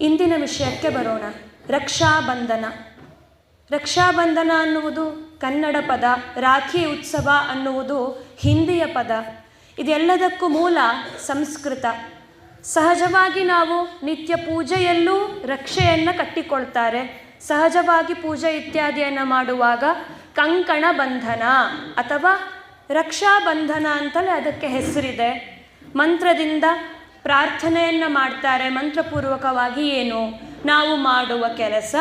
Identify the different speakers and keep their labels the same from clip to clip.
Speaker 1: ಇಂದಿನ ವಿಷಯಕ್ಕೆ ಬರೋಣ. ರಕ್ಷಾಬಂಧನ. ರಕ್ಷಾಬಂಧನ ಅನ್ನುವುದು ಕನ್ನಡ ಪದ, ರಾಖಿ ಉತ್ಸವ ಅನ್ನುವುದು ಹಿಂದಿಯ ಪದ. ಇದೆಲ್ಲದಕ್ಕೂ ಮೂಲ ಸಂಸ್ಕೃತ. ಸಹಜವಾಗಿ ನಾವು ನಿತ್ಯ ಪೂಜೆಯಲ್ಲೂ ರಕ್ಷೆಯನ್ನು ಕಟ್ಟಿಕೊಳ್ತಾರೆ. ಸಹಜವಾಗಿ ಪೂಜೆ ಇತ್ಯಾದಿಯನ್ನು ಮಾಡುವಾಗ ಕಂಕಣ ಬಂಧನ ಅಥವಾ ರಕ್ಷಾಬಂಧನ ಅಂತಲೇ ಅದಕ್ಕೆ ಹೆಸರಿದೆ. ಮಂತ್ರದಿಂದ ಪ್ರಾರ್ಥನೆಯನ್ನು ಮಾಡ್ತಾರೆ ಮಂತ್ರಪೂರ್ವಕವಾಗಿ ಏನು? ನಾವು ಮಾಡುವ ಕೆಲಸ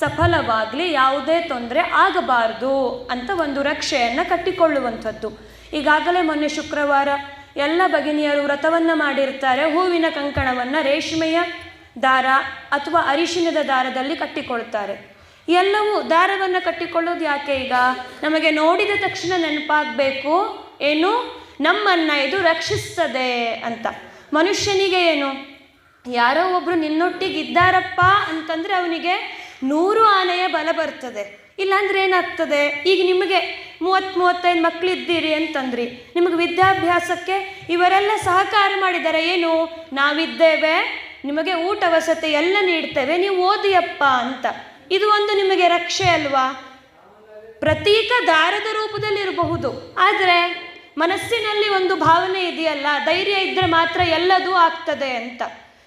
Speaker 1: ಸಫಲವಾಗಲಿ, ಯಾವುದೇ ತೊಂದರೆ ಆಗಬಾರ್ದು ಅಂತ ಒಂದು ರಕ್ಷೆಯನ್ನು ಕಟ್ಟಿಕೊಳ್ಳುವಂಥದ್ದು. ಈಗಾಗಲೇ ಮೊನ್ನೆ ಶುಕ್ರವಾರ ಎಲ್ಲ ಭಗಿನಿಯರು ವ್ರತವನ್ನು ಮಾಡಿರ್ತಾರೆ. ಹೂವಿನ ಕಂಕಣವನ್ನು ರೇಷ್ಮೆಯ ದಾರ ಅಥವಾ ಅರಿಶಿನದ ದಾರದಲ್ಲಿ ಕಟ್ಟಿಕೊಳ್ತಾರೆ. ಎಲ್ಲವೂ ದಾರವನ್ನು ಕಟ್ಟಿಕೊಳ್ಳೋದು ಯಾಕೆ ಈಗ? ನಮಗೆ ನೋಡಿದ ತಕ್ಷಣ ನೆನಪಾಗಬೇಕು. ಏನು? ನಮ್ಮನ್ನು ಇದು ರಕ್ಷಿಸ್ತದೆ ಅಂತ. ಮನುಷ್ಯನಿಗೆ ಏನು? ಯಾರೋ ಒಬ್ಬರು ನಿನ್ನೊಟ್ಟಿಗೆ ಇದ್ದಾರಪ್ಪ ಅಂತಂದರೆ ಅವನಿಗೆ ನೂರು ಆನೆಯ ಬಲ ಬರ್ತದೆ. ಇಲ್ಲಾಂದ್ರೆ ಏನಾಗ್ತದೆ? ಈಗ ನಿಮಗೆ ಮೂವತ್ತು ಮೂವತ್ತೈದು ಮಕ್ಕಳಿದ್ದೀರಿ ಅಂತಂದ್ರಿ. ನಿಮಗೆ ವಿದ್ಯಾಭ್ಯಾಸಕ್ಕೆ ಇವರೆಲ್ಲ ಸಹಕಾರ ಮಾಡಿದ್ದಾರೆ ಏನು? ನಾವಿದ್ದೇವೆ. ನಿಮಗೆ ಊಟ ವಸತಿ ಎಲ್ಲ ನೀಡ್ತೇವೆ. ನೀವು ಓದಿಯಪ್ಪ ಅಂತ. ಇದು ಒಂದು ನಿಮಗೆ ರಕ್ಷೆ ಅಲ್ವಾ? ಪ್ರತೀಕ ದಾರದ ರೂಪದಲ್ಲಿ ಇರಬಹುದು ಆದರೆ ಮನಸ್ಸಿನಲ್ಲಿ ಒಂದು ಭಾವನೆ ಇದೆಯಲ್ಲ, ಧೈರ್ಯ ಇದ್ದರೆ ಮಾತ್ರ ಎಲ್ಲದೂ ಆಗ್ತದೆ ಅಂತ.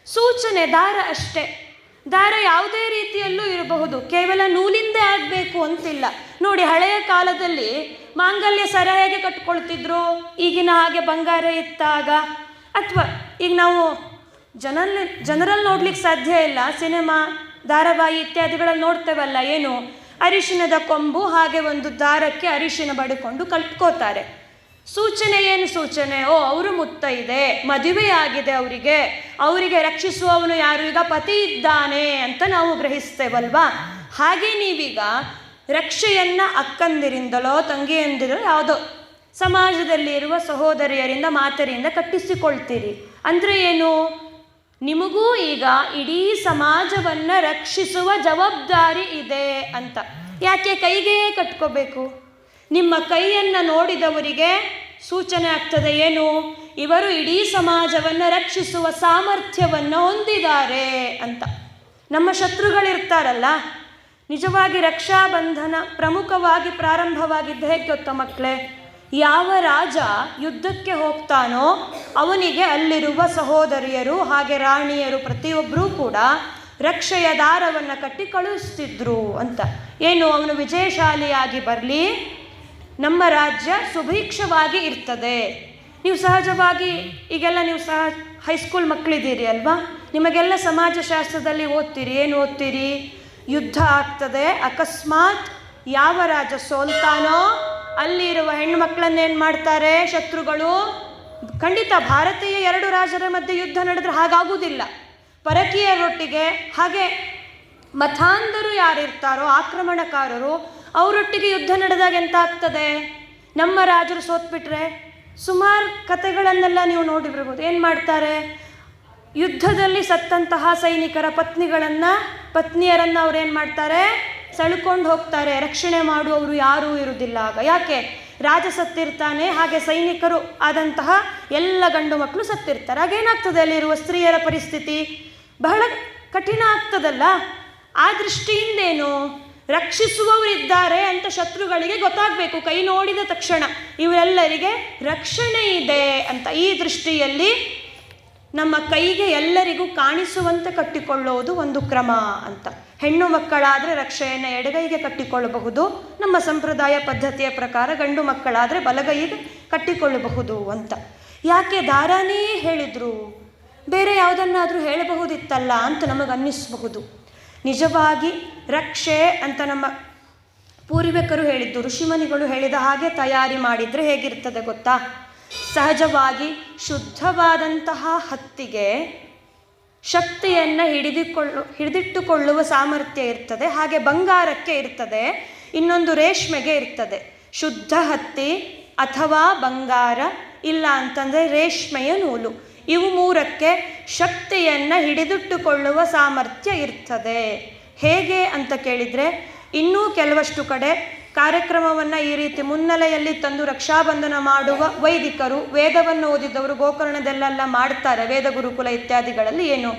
Speaker 1: ಸೂಚನೆ, ದಾರ ಅಷ್ಟೇ. ದಾರ ಯಾವುದೇ ರೀತಿಯಲ್ಲೂ ಇರಬಹುದು. ಕೇವಲ ನೂಲಿಂದೇ ಆಗಬೇಕು ಅಂತಿಲ್ಲ. ನೋಡಿ, ಹಳೆಯ ಕಾಲದಲ್ಲಿ ಮಾಂಗಲ್ಯ ಸರ ಹೇಗೆ ಕಟ್ಕೊಳ್ತಿದ್ರು? ಈಗಿನ ಹಾಗೆ ಬಂಗಾರ ಇತ್ತಾಗ? ಅಥವಾ ಈಗ ನಾವು ಜನರಲ್ಲಿ ಜನರಲ್ಲಿ ನೋಡ್ಲಿಕ್ಕೆ ಸಾಧ್ಯ ಇಲ್ಲ. ಸಿನಿಮಾ, ಧಾರಾವಾಹಿ ಇತ್ಯಾದಿಗಳಲ್ಲಿ ನೋಡ್ತೇವಲ್ಲ, ಏನು? ಅರಿಶಿನದ ಕೊಂಬು ಹಾಗೆ ಒಂದು ದಾರಕ್ಕೆ ಅರಿಶಿಣ ಬಡ್ಕೊಂಡು ಕಟ್ಕೋತಾರೆ ಸೂಚನೆ ಏನು ಸೂಚನೆ? ಓ, ಅವರು ಮುತ್ತೈದೆ ಮದುವೆ ಆಗಿದೆ ಅವರಿಗೆ. ಅವರಿಗೆ ರಕ್ಷಿಸುವವನು ಯಾರು? ಈಗ ಪತಿ ಇದ್ದಾನೆ ಅಂತ ನಾವು ಗ್ರಹಿಸ್ತೇವಲ್ವಾ? ಹಾಗೆ ನೀವೀಗ ರಕ್ಷೆಯನ್ನು ಅಕ್ಕಂದಿರಿಂದಲೋ ತಂಗಿಯಂದಿರೋ ಯಾವುದೋ ಸಮಾಜದಲ್ಲಿ ಇರುವ ಸಹೋದರಿಯರಿಂದ ಮಾತರಿಯಿಂದ ಕಟ್ಟಿಸಿಕೊಳ್ತೀರಿ. ಅಂದರೆ ಏನು? ನಿಮಗೂ ಈಗ ಇಡೀ ಸಮಾಜವನ್ನು ರಕ್ಷಿಸುವ ಜವಾಬ್ದಾರಿ ಇದೆ ಅಂತ. ಯಾಕೆ ಕೈಗೆ ಕಟ್ಕೋಬೇಕು? ನಿಮ್ಮ ಕೈಯನ್ನು ನೋಡಿದವರಿಗೆ ಸೂಚನೆ ಆಗ್ತದೆ ಏನು? ಇವರು ಇಡೀ ಸಮಾಜವನ್ನು ರಕ್ಷಿಸುವ ಸಾಮರ್ಥ್ಯವನ್ನು ಹೊಂದಿದ್ದಾರೆ ಅಂತ. ನಮ್ಮ ಶತ್ರುಗಳಿರ್ತಾರಲ್ಲ, ನಿಜವಾಗಿ ರಕ್ಷಾಬಂಧನ ಪ್ರಮುಖವಾಗಿ ಪ್ರಾರಂಭವಾಗಿದ್ದ ಹೇಗೆ ಗೊತ್ತ ಮಕ್ಕಳೇ ಯಾವ ರಾಜ ಯುದ್ಧಕ್ಕೆ ಹೋಗ್ತಾನೋ ಅವನಿಗೆ ಅಲ್ಲಿರುವ ಸಹೋದರಿಯರು ಹಾಗೆ ರಾಣಿಯರು ಪ್ರತಿಯೊಬ್ಬರೂ ಕೂಡ ರಕ್ಷೆಯ ದಾರವನ್ನು ಕಟ್ಟಿ ಕಳುಹಿಸ್ತಿದ್ರು ಅಂತ. ಏನು, ಅವನು ವಿಜಯಶಾಲಿಯಾಗಿ ಬರಲಿ? ನಮ್ಮ ರಾಜ್ಯ ಸುಭೀಕ್ಷವಾಗಿ ಇರ್ತದೆ. ನೀವು ಸಹಜವಾಗಿ, ಈಗೆಲ್ಲ ನೀವು ಸಹ ಹೈಸ್ಕೂಲ್ ಮಕ್ಕಳಿದ್ದೀರಿ ಅಲ್ವಾ? ನಿಮಗೆಲ್ಲ ಸಮಾಜಶಾಸ್ತ್ರದಲ್ಲಿ ಓದ್ತೀರಿ, ಏನು ಓದ್ತೀರಿ? ಯುದ್ಧ ಆಗ್ತದೆ, ಅಕಸ್ಮಾತ್ ಯಾವ ರಾಜ ಸೋಲ್ತಾನೋ, ಅಲ್ಲಿರುವ ಹೆಣ್ಣು ಮಕ್ಕಳನ್ನೇನು ಮಾಡ್ತಾರೆ ಶತ್ರುಗಳು? ಖಂಡಿತ ಭಾರತೀಯ ಎರಡು ರಾಜರ ಮಧ್ಯೆ ಯುದ್ಧ ನಡೆದ್ರೆ ಹಾಗಾಗುವುದಿಲ್ಲ. ಪರಕೀಯರೊಟ್ಟಿಗೆ ಹಾಗೆ ಮತಾಂಧರು ಯಾರಿರ್ತಾರೋ, ಆಕ್ರಮಣಕಾರರು ಅವರೊಟ್ಟಿಗೆ ಯುದ್ಧ ನಡೆದಾಗ ಎಂತ ಆಗ್ತದೆ ನಮ್ಮ ರಾಜರು ಸೋತ್ಬಿಟ್ರೆ ಸುಮಾರು ಕಥೆಗಳನ್ನೆಲ್ಲ ನೀವು ನೋಡಿಬಿರ್ಬೋದು ಏನು ಮಾಡ್ತಾರೆ? ಯುದ್ಧದಲ್ಲಿ ಸತ್ತಂತಹ ಸೈನಿಕರ ಪತ್ನಿಗಳನ್ನು, ಪತ್ನಿಯರನ್ನು ಅವ್ರೇನು ಮಾಡ್ತಾರೆ? ಸಳ್ಕೊಂಡು ಹೋಗ್ತಾರೆ. ರಕ್ಷಣೆ ಮಾಡುವವರು ಯಾರೂ ಇರುವುದಿಲ್ಲ ಆಗ. ಯಾಕೆ? ರಾಜ ಸತ್ತಿರ್ತಾನೆ, ಹಾಗೆ ಸೈನಿಕರು ಆದಂತಹ ಎಲ್ಲ ಗಂಡು ಮಕ್ಕಳು ಸತ್ತಿರ್ತಾರೆ. ಆಗೇನಾಗ್ತದೆ ಅಲ್ಲಿರುವ ಸ್ತ್ರೀಯರ ಪರಿಸ್ಥಿತಿ? ಬಹಳ ಕಠಿಣ ಆಗ್ತದಲ್ಲ? ಆ ದೃಷ್ಟಿಯಿಂದೇನು? ರಕ್ಷಿಸುವವರಿದ್ದಾರೆ ಅಂತ ಶತ್ರುಗಳಿಗೆ ಗೊತ್ತಾಗಬೇಕು. ಕೈ ನೋಡಿದ ತಕ್ಷಣ ಇವರೆಲ್ಲರಿಗೆ ರಕ್ಷಣೆ ಇದೆ ಅಂತ ಈ ದೃಷ್ಟಿಯಲ್ಲಿ ನಮ್ಮ ಕೈಗೆ ಎಲ್ಲರಿಗೂ ಕಾಣಿಸುವಂತೆ ಕಟ್ಟಿಕೊಳ್ಳೋದು ಒಂದು ಕ್ರಮ ಅಂತ. ಹೆಣ್ಣು ಮಕ್ಕಳಾದರೆ ರಕ್ಷೆಯನ್ನು ಎಡಗೈಗೆ ಕಟ್ಟಿಕೊಳ್ಳಬಹುದು. ನಮ್ಮ ಸಂಪ್ರದಾಯ ಪದ್ಧತಿಯ ಪ್ರಕಾರ ಗಂಡು ಮಕ್ಕಳಾದರೆ ಬಲಗೈಗೆ ಕಟ್ಟಿಕೊಳ್ಳಬಹುದು ಅಂತ. ಯಾಕೆ ದಾರಾನೇ ಹೇಳಿದರು? ಬೇರೆ ಯಾವುದನ್ನಾದರೂ ಹೇಳಬಹುದಿತ್ತಲ್ಲ ಅಂತ ನಮಗೆ ಅನ್ನಿಸಬಹುದು ನಿಜವಾಗಿ ರಕ್ಷೆ ಅಂತ ನಮ್ಮ ಪೂರ್ವಿಕರು ಹೇಳಿದ್ದು, ಋಷಿಮನಿಗಳು ಹೇಳಿದ ಹಾಗೆ ತಯಾರಿ ಮಾಡಿದರೆ ಹೇಗಿರ್ತದೆ ಗೊತ್ತಾ? ಸಹಜವಾಗಿ ಶುದ್ಧವಾದಂತಹ ಹತ್ತಿಗೆ ಶಕ್ತಿಯನ್ನು ಹಿಡಿದುಕೊಳ್ಳು, ಹಿಡಿದಿಟ್ಟುಕೊಳ್ಳುವ ಸಾಮರ್ಥ್ಯ ಇರ್ತದೆ, ಹಾಗೆ ಬಂಗಾರಕ್ಕೆ ಇರ್ತದೆ, ಇನ್ನೊಂದು ರೇಷ್ಮೆಗೆ ಇರ್ತದೆ. ಶುದ್ಧ ಹತ್ತಿ ಅಥವಾ ಬಂಗಾರ ಇಲ್ಲ ಅಂತಂದರೆ ರೇಷ್ಮೆಯ ನೂಲು. ಇವು ಮೂರಕ್ಕೆ ಶಕ್ತಿಯನ್ನು ಹಿಡಿದಿಟ್ಟುಕೊಳ್ಳುವ ಸಾಮರ್ಥ್ಯ ಇರ್ತದೆ. ಹೇಗೆ ಅಂತ ಕೇಳಿದರೆ, ಇನ್ನೂ ಕೆಲವಷ್ಟು ಕಡೆ ಕಾರ್ಯಕ್ರಮವನ್ನು ಈ ರೀತಿ ಮುನ್ನೆಲೆಯಲ್ಲಿ ತಂದು ರಕ್ಷಾಬಂಧನ ಮಾಡುವ ವೈದಿಕರು, ವೇದವನ್ನು ಓದಿದವರು, ಗೋಕರ್ಣದಲ್ಲೆಲ್ಲ ಮಾಡ್ತಾರೆ ವೇದ ಗುರುಕುಲ ಇತ್ಯಾದಿಗಳಲ್ಲಿ ಏನು?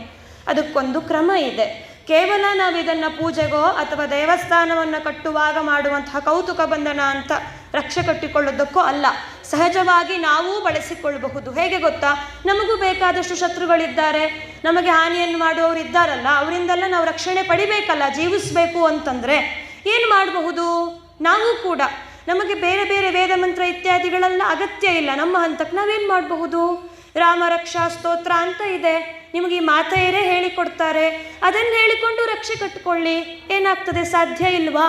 Speaker 1: ಅದಕ್ಕೊಂದು ಕ್ರಮ ಇದೆ. ಕೇವಲ ನಾವು ಇದನ್ನು ಪೂಜೆಗೋ ಅಥವಾ ದೇವಸ್ಥಾನವನ್ನು ಕಟ್ಟುವಾಗ ಮಾಡುವಂತಹ ಕೌತುಕ ಬಂಧನ ಅಂತ ರಕ್ಷೆ ಕಟ್ಟಿಕೊಳ್ಳೋದಕ್ಕೂ ಅಲ್ಲ. ಸಹಜವಾಗಿ ನಾವೂ ಬಳಸಿಕೊಳ್ಳಬಹುದು. ಹೇಗೆ ಗೊತ್ತಾ? ನಮಗೂ ಬೇಕಾದಷ್ಟು ಶತ್ರುಗಳಿದ್ದಾರೆ. ನಮಗೆ ಹಾನಿಯನ್ನು ಮಾಡುವವರು ಇದ್ದಾರಲ್ಲ, ಅವರಿಂದೆಲ್ಲ ನಾವು ರಕ್ಷಣೆ ಪಡಿಬೇಕಲ್ಲ, ಜೀವಿಸಬೇಕು ಅಂತಂದರೆ ಏನು ಮಾಡಬಹುದು? ನಾವು ಕೂಡ. ನಮಗೆ ಬೇರೆ ಬೇರೆ ವೇದ ಮಂತ್ರ ಇತ್ಯಾದಿಗಳೆಲ್ಲ ಅಗತ್ಯ ಇಲ್ಲ. ನಮ್ಮ ಹಂತಕ್ಕೆ ನಾವೇನು ಮಾಡಬಹುದು? ರಾಮ ರಕ್ಷಾ ಸ್ತೋತ್ರ ಅಂತ ಇದೆ. ನಿಮಗೆ ಈ ಮಾತೆಯರೇ ಹೇಳಿಕೊಡ್ತಾರೆ. ಅದನ್ನು ಹೇಳಿಕೊಂಡು ರಕ್ಷೆ ಕಟ್ಟಿಕೊಳ್ಳಿ ಏನಾಗ್ತದೆ? ಸಾಧ್ಯ ಇಲ್ವಾ?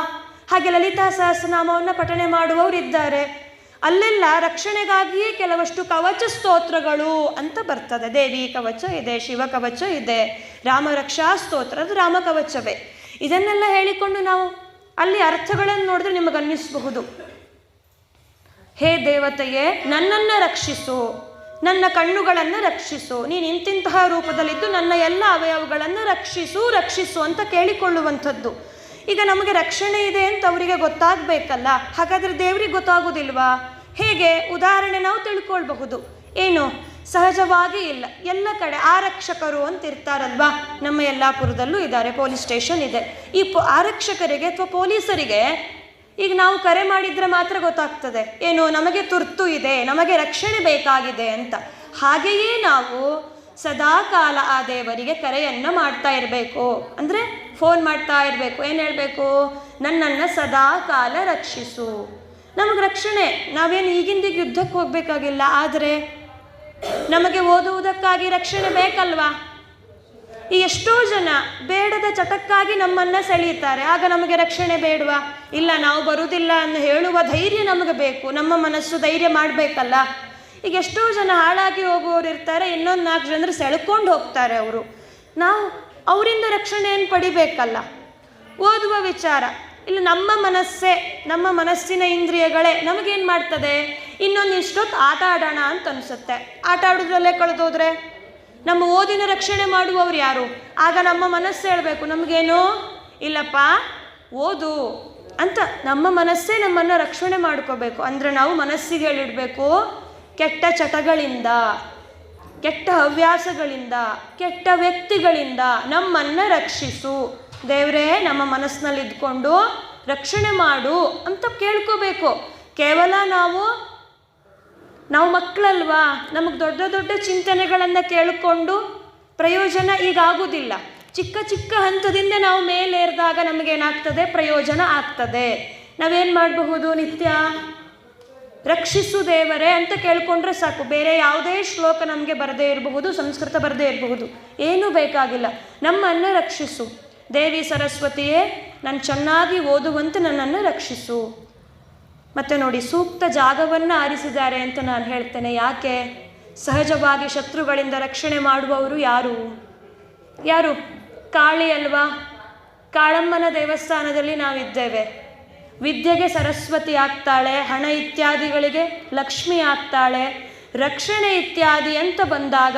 Speaker 1: ಹಾಗೆ ಲಲಿತಾ ಸಹಸ್ರನಾಮವನ್ನು ಪಠಣೆ ಮಾಡುವವರು ಇದ್ದಾರೆ ಅಲ್ಲೆಲ್ಲ ರಕ್ಷಣೆಗಾಗಿಯೇ ಕೆಲವಷ್ಟು ಕವಚ ಸ್ತೋತ್ರಗಳು ಅಂತ ಬರ್ತದೆ. ದೇವಿ ಕವಚ ಇದೆ, ಶಿವ ಕವಚ ಇದೆ, ರಾಮ ರಕ್ಷಾ ಸ್ತೋತ್ರ, ಅದು ರಾಮ ಕವಚವೇ. ಇದನ್ನೆಲ್ಲ ಹೇಳಿಕೊಂಡು ನಾವು ಅಲ್ಲಿ ಅರ್ಥಗಳನ್ನು ನೋಡಿದ್ರೆ ನಿಮಗೆ ಅನ್ನಿಸಬಹುದು. ಹೇ ದೇವತೆಯೇ, ನನ್ನನ್ನು ರಕ್ಷಿಸು, ನನ್ನ ಕಣ್ಣುಗಳನ್ನು ರಕ್ಷಿಸು, ನೀನು ಇಂತಿಂತಹ ರೂಪದಲ್ಲಿದ್ದು ನನ್ನ ಎಲ್ಲ ಅವಯವಗಳನ್ನು ರಕ್ಷಿಸು ರಕ್ಷಿಸು ಅಂತ ಕೇಳಿಕೊಳ್ಳುವಂಥದ್ದು. ಈಗ ನಮಗೆ ರಕ್ಷಣೆ ಇದೆ ಅಂತ ಅವರಿಗೆ ಗೊತ್ತಾಗಬೇಕಲ್ಲ, ಹಾಗಾದರೆ ದೇವರಿಗೆ ಗೊತ್ತಾಗೋದಿಲ್ವಾ? ಹೇಗೆ? ಉದಾಹರಣೆ ನಾವು ತಿಳ್ಕೊಳ್ಬಹುದು. ಏನು? ಸಹಜವಾಗಿ ಇಲ್ಲ. ಎಲ್ಲ ಕಡೆ ಆರಕ್ಷಕರು ಅಂತ ಇರ್ತಾರಲ್ವಾ? ನಮ್ಮ ಯಲ್ಲಾಪುರದಲ್ಲೂ ಇದ್ದಾರೆ, ಪೊಲೀಸ್ ಸ್ಟೇಷನ್ ಇದೆ. ಈ ಪೊ ಆರಕ್ಷಕರಿಗೆ ಅಥವಾ ಪೊಲೀಸರಿಗೆ ಈಗ ನಾವು ಕರೆ ಮಾಡಿದ್ರೆ ಮಾತ್ರ ಗೊತ್ತಾಗ್ತದೆ. ಏನು? ನಮಗೆ ತುರ್ತು ಇದೆ, ನಮಗೆ ರಕ್ಷಣೆ ಬೇಕಾಗಿದೆ ಅಂತ. ಹಾಗೆಯೇ ನಾವು ಸದಾಕಾಲ ಆ ದೇವರಿಗೆ ಕರೆಯನ್ನು ಮಾಡ್ತಾ ಇರಬೇಕು. ಅಂದರೆ ಫೋನ್ ಮಾಡ್ತಾ ಇರಬೇಕು. ಏನು ಹೇಳಬೇಕು? ನನ್ನನ್ನು ಸದಾ ಕಾಲ ರಕ್ಷಿಸು. ನಮಗೆ ರಕ್ಷಣೆ. ನಾವೇನು ಈಗಿಂದೀಗ ಯುದ್ಧಕ್ಕೆ ಹೋಗಬೇಕಾಗಿಲ್ಲ. ಆದರೆ ನಮಗೆ ಓದುವುದಕ್ಕಾಗಿ ರಕ್ಷಣೆ ಬೇಕಲ್ವಾ? ಈ ಎಷ್ಟೋ ಜನ ಬೇಡದ ಚಟಕ್ಕಾಗಿ ನಮ್ಮನ್ನ ಸೆಳೆಯುತ್ತಾರೆ ಆಗ ನಮಗೆ ರಕ್ಷಣೆ ಬೇಡವಾ? ಇಲ್ಲ, ನಾವು ಬರುವುದಿಲ್ಲ ಅಂತ ಹೇಳುವ ಧೈರ್ಯ ನಮಗೆ ಬೇಕು. ನಮ್ಮ ಮನಸ್ಸು ಧೈರ್ಯ ಮಾಡಬೇಕಲ್ಲ. ಈಗ ಎಷ್ಟೋ ಜನ ಹಾಳಾಗಿ ಹೋಗುವವರು ಇರ್ತಾರೆ. ಇನ್ನೊಂದು ನಾಲ್ಕು ಜನರು ಸೆಳ್ಕೊಂಡು ಹೋಗ್ತಾರೆ ಅವರು. ನಾವು ಅವರಿಂದ ರಕ್ಷಣೆಯನ್ನು ಪಡಿಬೇಕಲ್ಲ. ಓದುವ ವಿಚಾರ. ಇಲ್ಲ ನಮ್ಮ ಮನಸ್ಸೇ, ನಮ್ಮ ಮನಸ್ಸಿನ ಇಂದ್ರಿಯಗಳೇ ನಮಗೇನು ಮಾಡ್ತದೆ? ಇನ್ನೊಂದು ಇಷ್ಟೊತ್ತು ಆಟ ಆಡೋಣ ಅಂತ ಅನಿಸುತ್ತೆ. ಆಟ ಆಡೋದ್ರಲ್ಲೇ ಕಳೆದೋದ್ರೆ? ನಮ್ಮ ಓದಿನ ರಕ್ಷಣೆ ಮಾಡುವವರು ಯಾರು? ಆಗ ನಮ್ಮ ಮನಸ್ಸು ಹೇಳಬೇಕು, ನಮಗೇನು? ಇಲ್ಲಪ್ಪ, ಓದು ಅಂತ ನಮ್ಮ ಮನಸ್ಸೇ ನಮ್ಮನ್ನು ರಕ್ಷಣೆ ಮಾಡ್ಕೋಬೇಕು. ಅಂದರೆ ನಾವು ಮನಸ್ಸಿಗೆ ಹೇಳಿಡಬೇಕು, ಕೆಟ್ಟ ಚಟಗಳಿಂದ. ಕೆಟ್ಟ ಹವ್ಯಾಸಗಳಿಂದ, ಕೆಟ್ಟ ವ್ಯಕ್ತಿಗಳಿಂದ ನಮ್ಮನ್ನು ರಕ್ಷಿಸು. ದೇವರೇ, ನಮ್ಮ ಮನಸ್ಸಿನಲ್ಲಿ ಇದ್ಕೊಂಡು ರಕ್ಷಣೆ ಮಾಡು ಅಂತ ಕೇಳ್ಕೋಬೇಕು. ಕೇವಲ ನಾವು ನಾವು ಮಕ್ಕಳಲ್ವಾ? ನಮಗೆ ದೊಡ್ಡ ದೊಡ್ಡ ಚಿಂತನೆಗಳನ್ನು ಕೇಳಿಕೊಂಡು ಪ್ರಯೋಜನ ಈಗ ಆಗುವುದಿಲ್ಲ ಚಿಕ್ಕ ಚಿಕ್ಕ ಹಂತದಿಂದ ನಾವು ಮೇಲೇರಿದಾಗ ನಮಗೇನಾಗ್ತದೆ? ಪ್ರಯೋಜನ ಆಗ್ತದೆ. ನಾವೇನು ಮಾಡಬಹುದು ನಿತ್ಯ? ರಕ್ಷಿಸು ದೇವರೇ ಅಂತ ಕೇಳ್ಕೊಂಡ್ರೆ ಸಾಕು. ಬೇರೆ ಯಾವುದೇ ಶ್ಲೋಕ ನಮಗೆ ಬರದೇ ಇರಬಹುದು, ಸಂಸ್ಕೃತ ಬರದೇ ಇರಬಹುದು. ಏನೂ ಬೇಕಾಗಿಲ್ಲ. ನಮ್ಮನ್ನು ರಕ್ಷಿಸು. ದೇವಿ ಸರಸ್ವತಿಯೇ, ನಾನು ಚೆನ್ನಾಗಿ ಓದುವಂತೆ ನನ್ನನ್ನು ರಕ್ಷಿಸು. ಮತ್ತು ನೋಡಿ, ಸೂಕ್ತ ಜಾಗವನ್ನು ಆರಿಸಿದ್ದಾರೆ ಅಂತ ನಾನು ಹೇಳ್ತೇನೆ. ಯಾಕೆ? ಸಹಜವಾಗಿ ಶತ್ರುಗಳಿಂದ ರಕ್ಷಣೆ ಮಾಡುವವರು ಯಾರು? ಯಾರು? ಕಾಳಿ ಅಲ್ವಾ? ಕಾಳಮ್ಮನ ದೇವಸ್ಥಾನದಲ್ಲಿ ನಾವಿದ್ದೇವೆ. ವಿದ್ಯೆಗೆ ಸರಸ್ವತಿ ಆಗ್ತಾಳೆ, ಹಣ ಇತ್ಯಾದಿಗಳಿಗೆ ಲಕ್ಷ್ಮಿ ಆಗ್ತಾಳೆ. ರಕ್ಷಣೆ ಇತ್ಯಾದಿ ಅಂತ ಬಂದಾಗ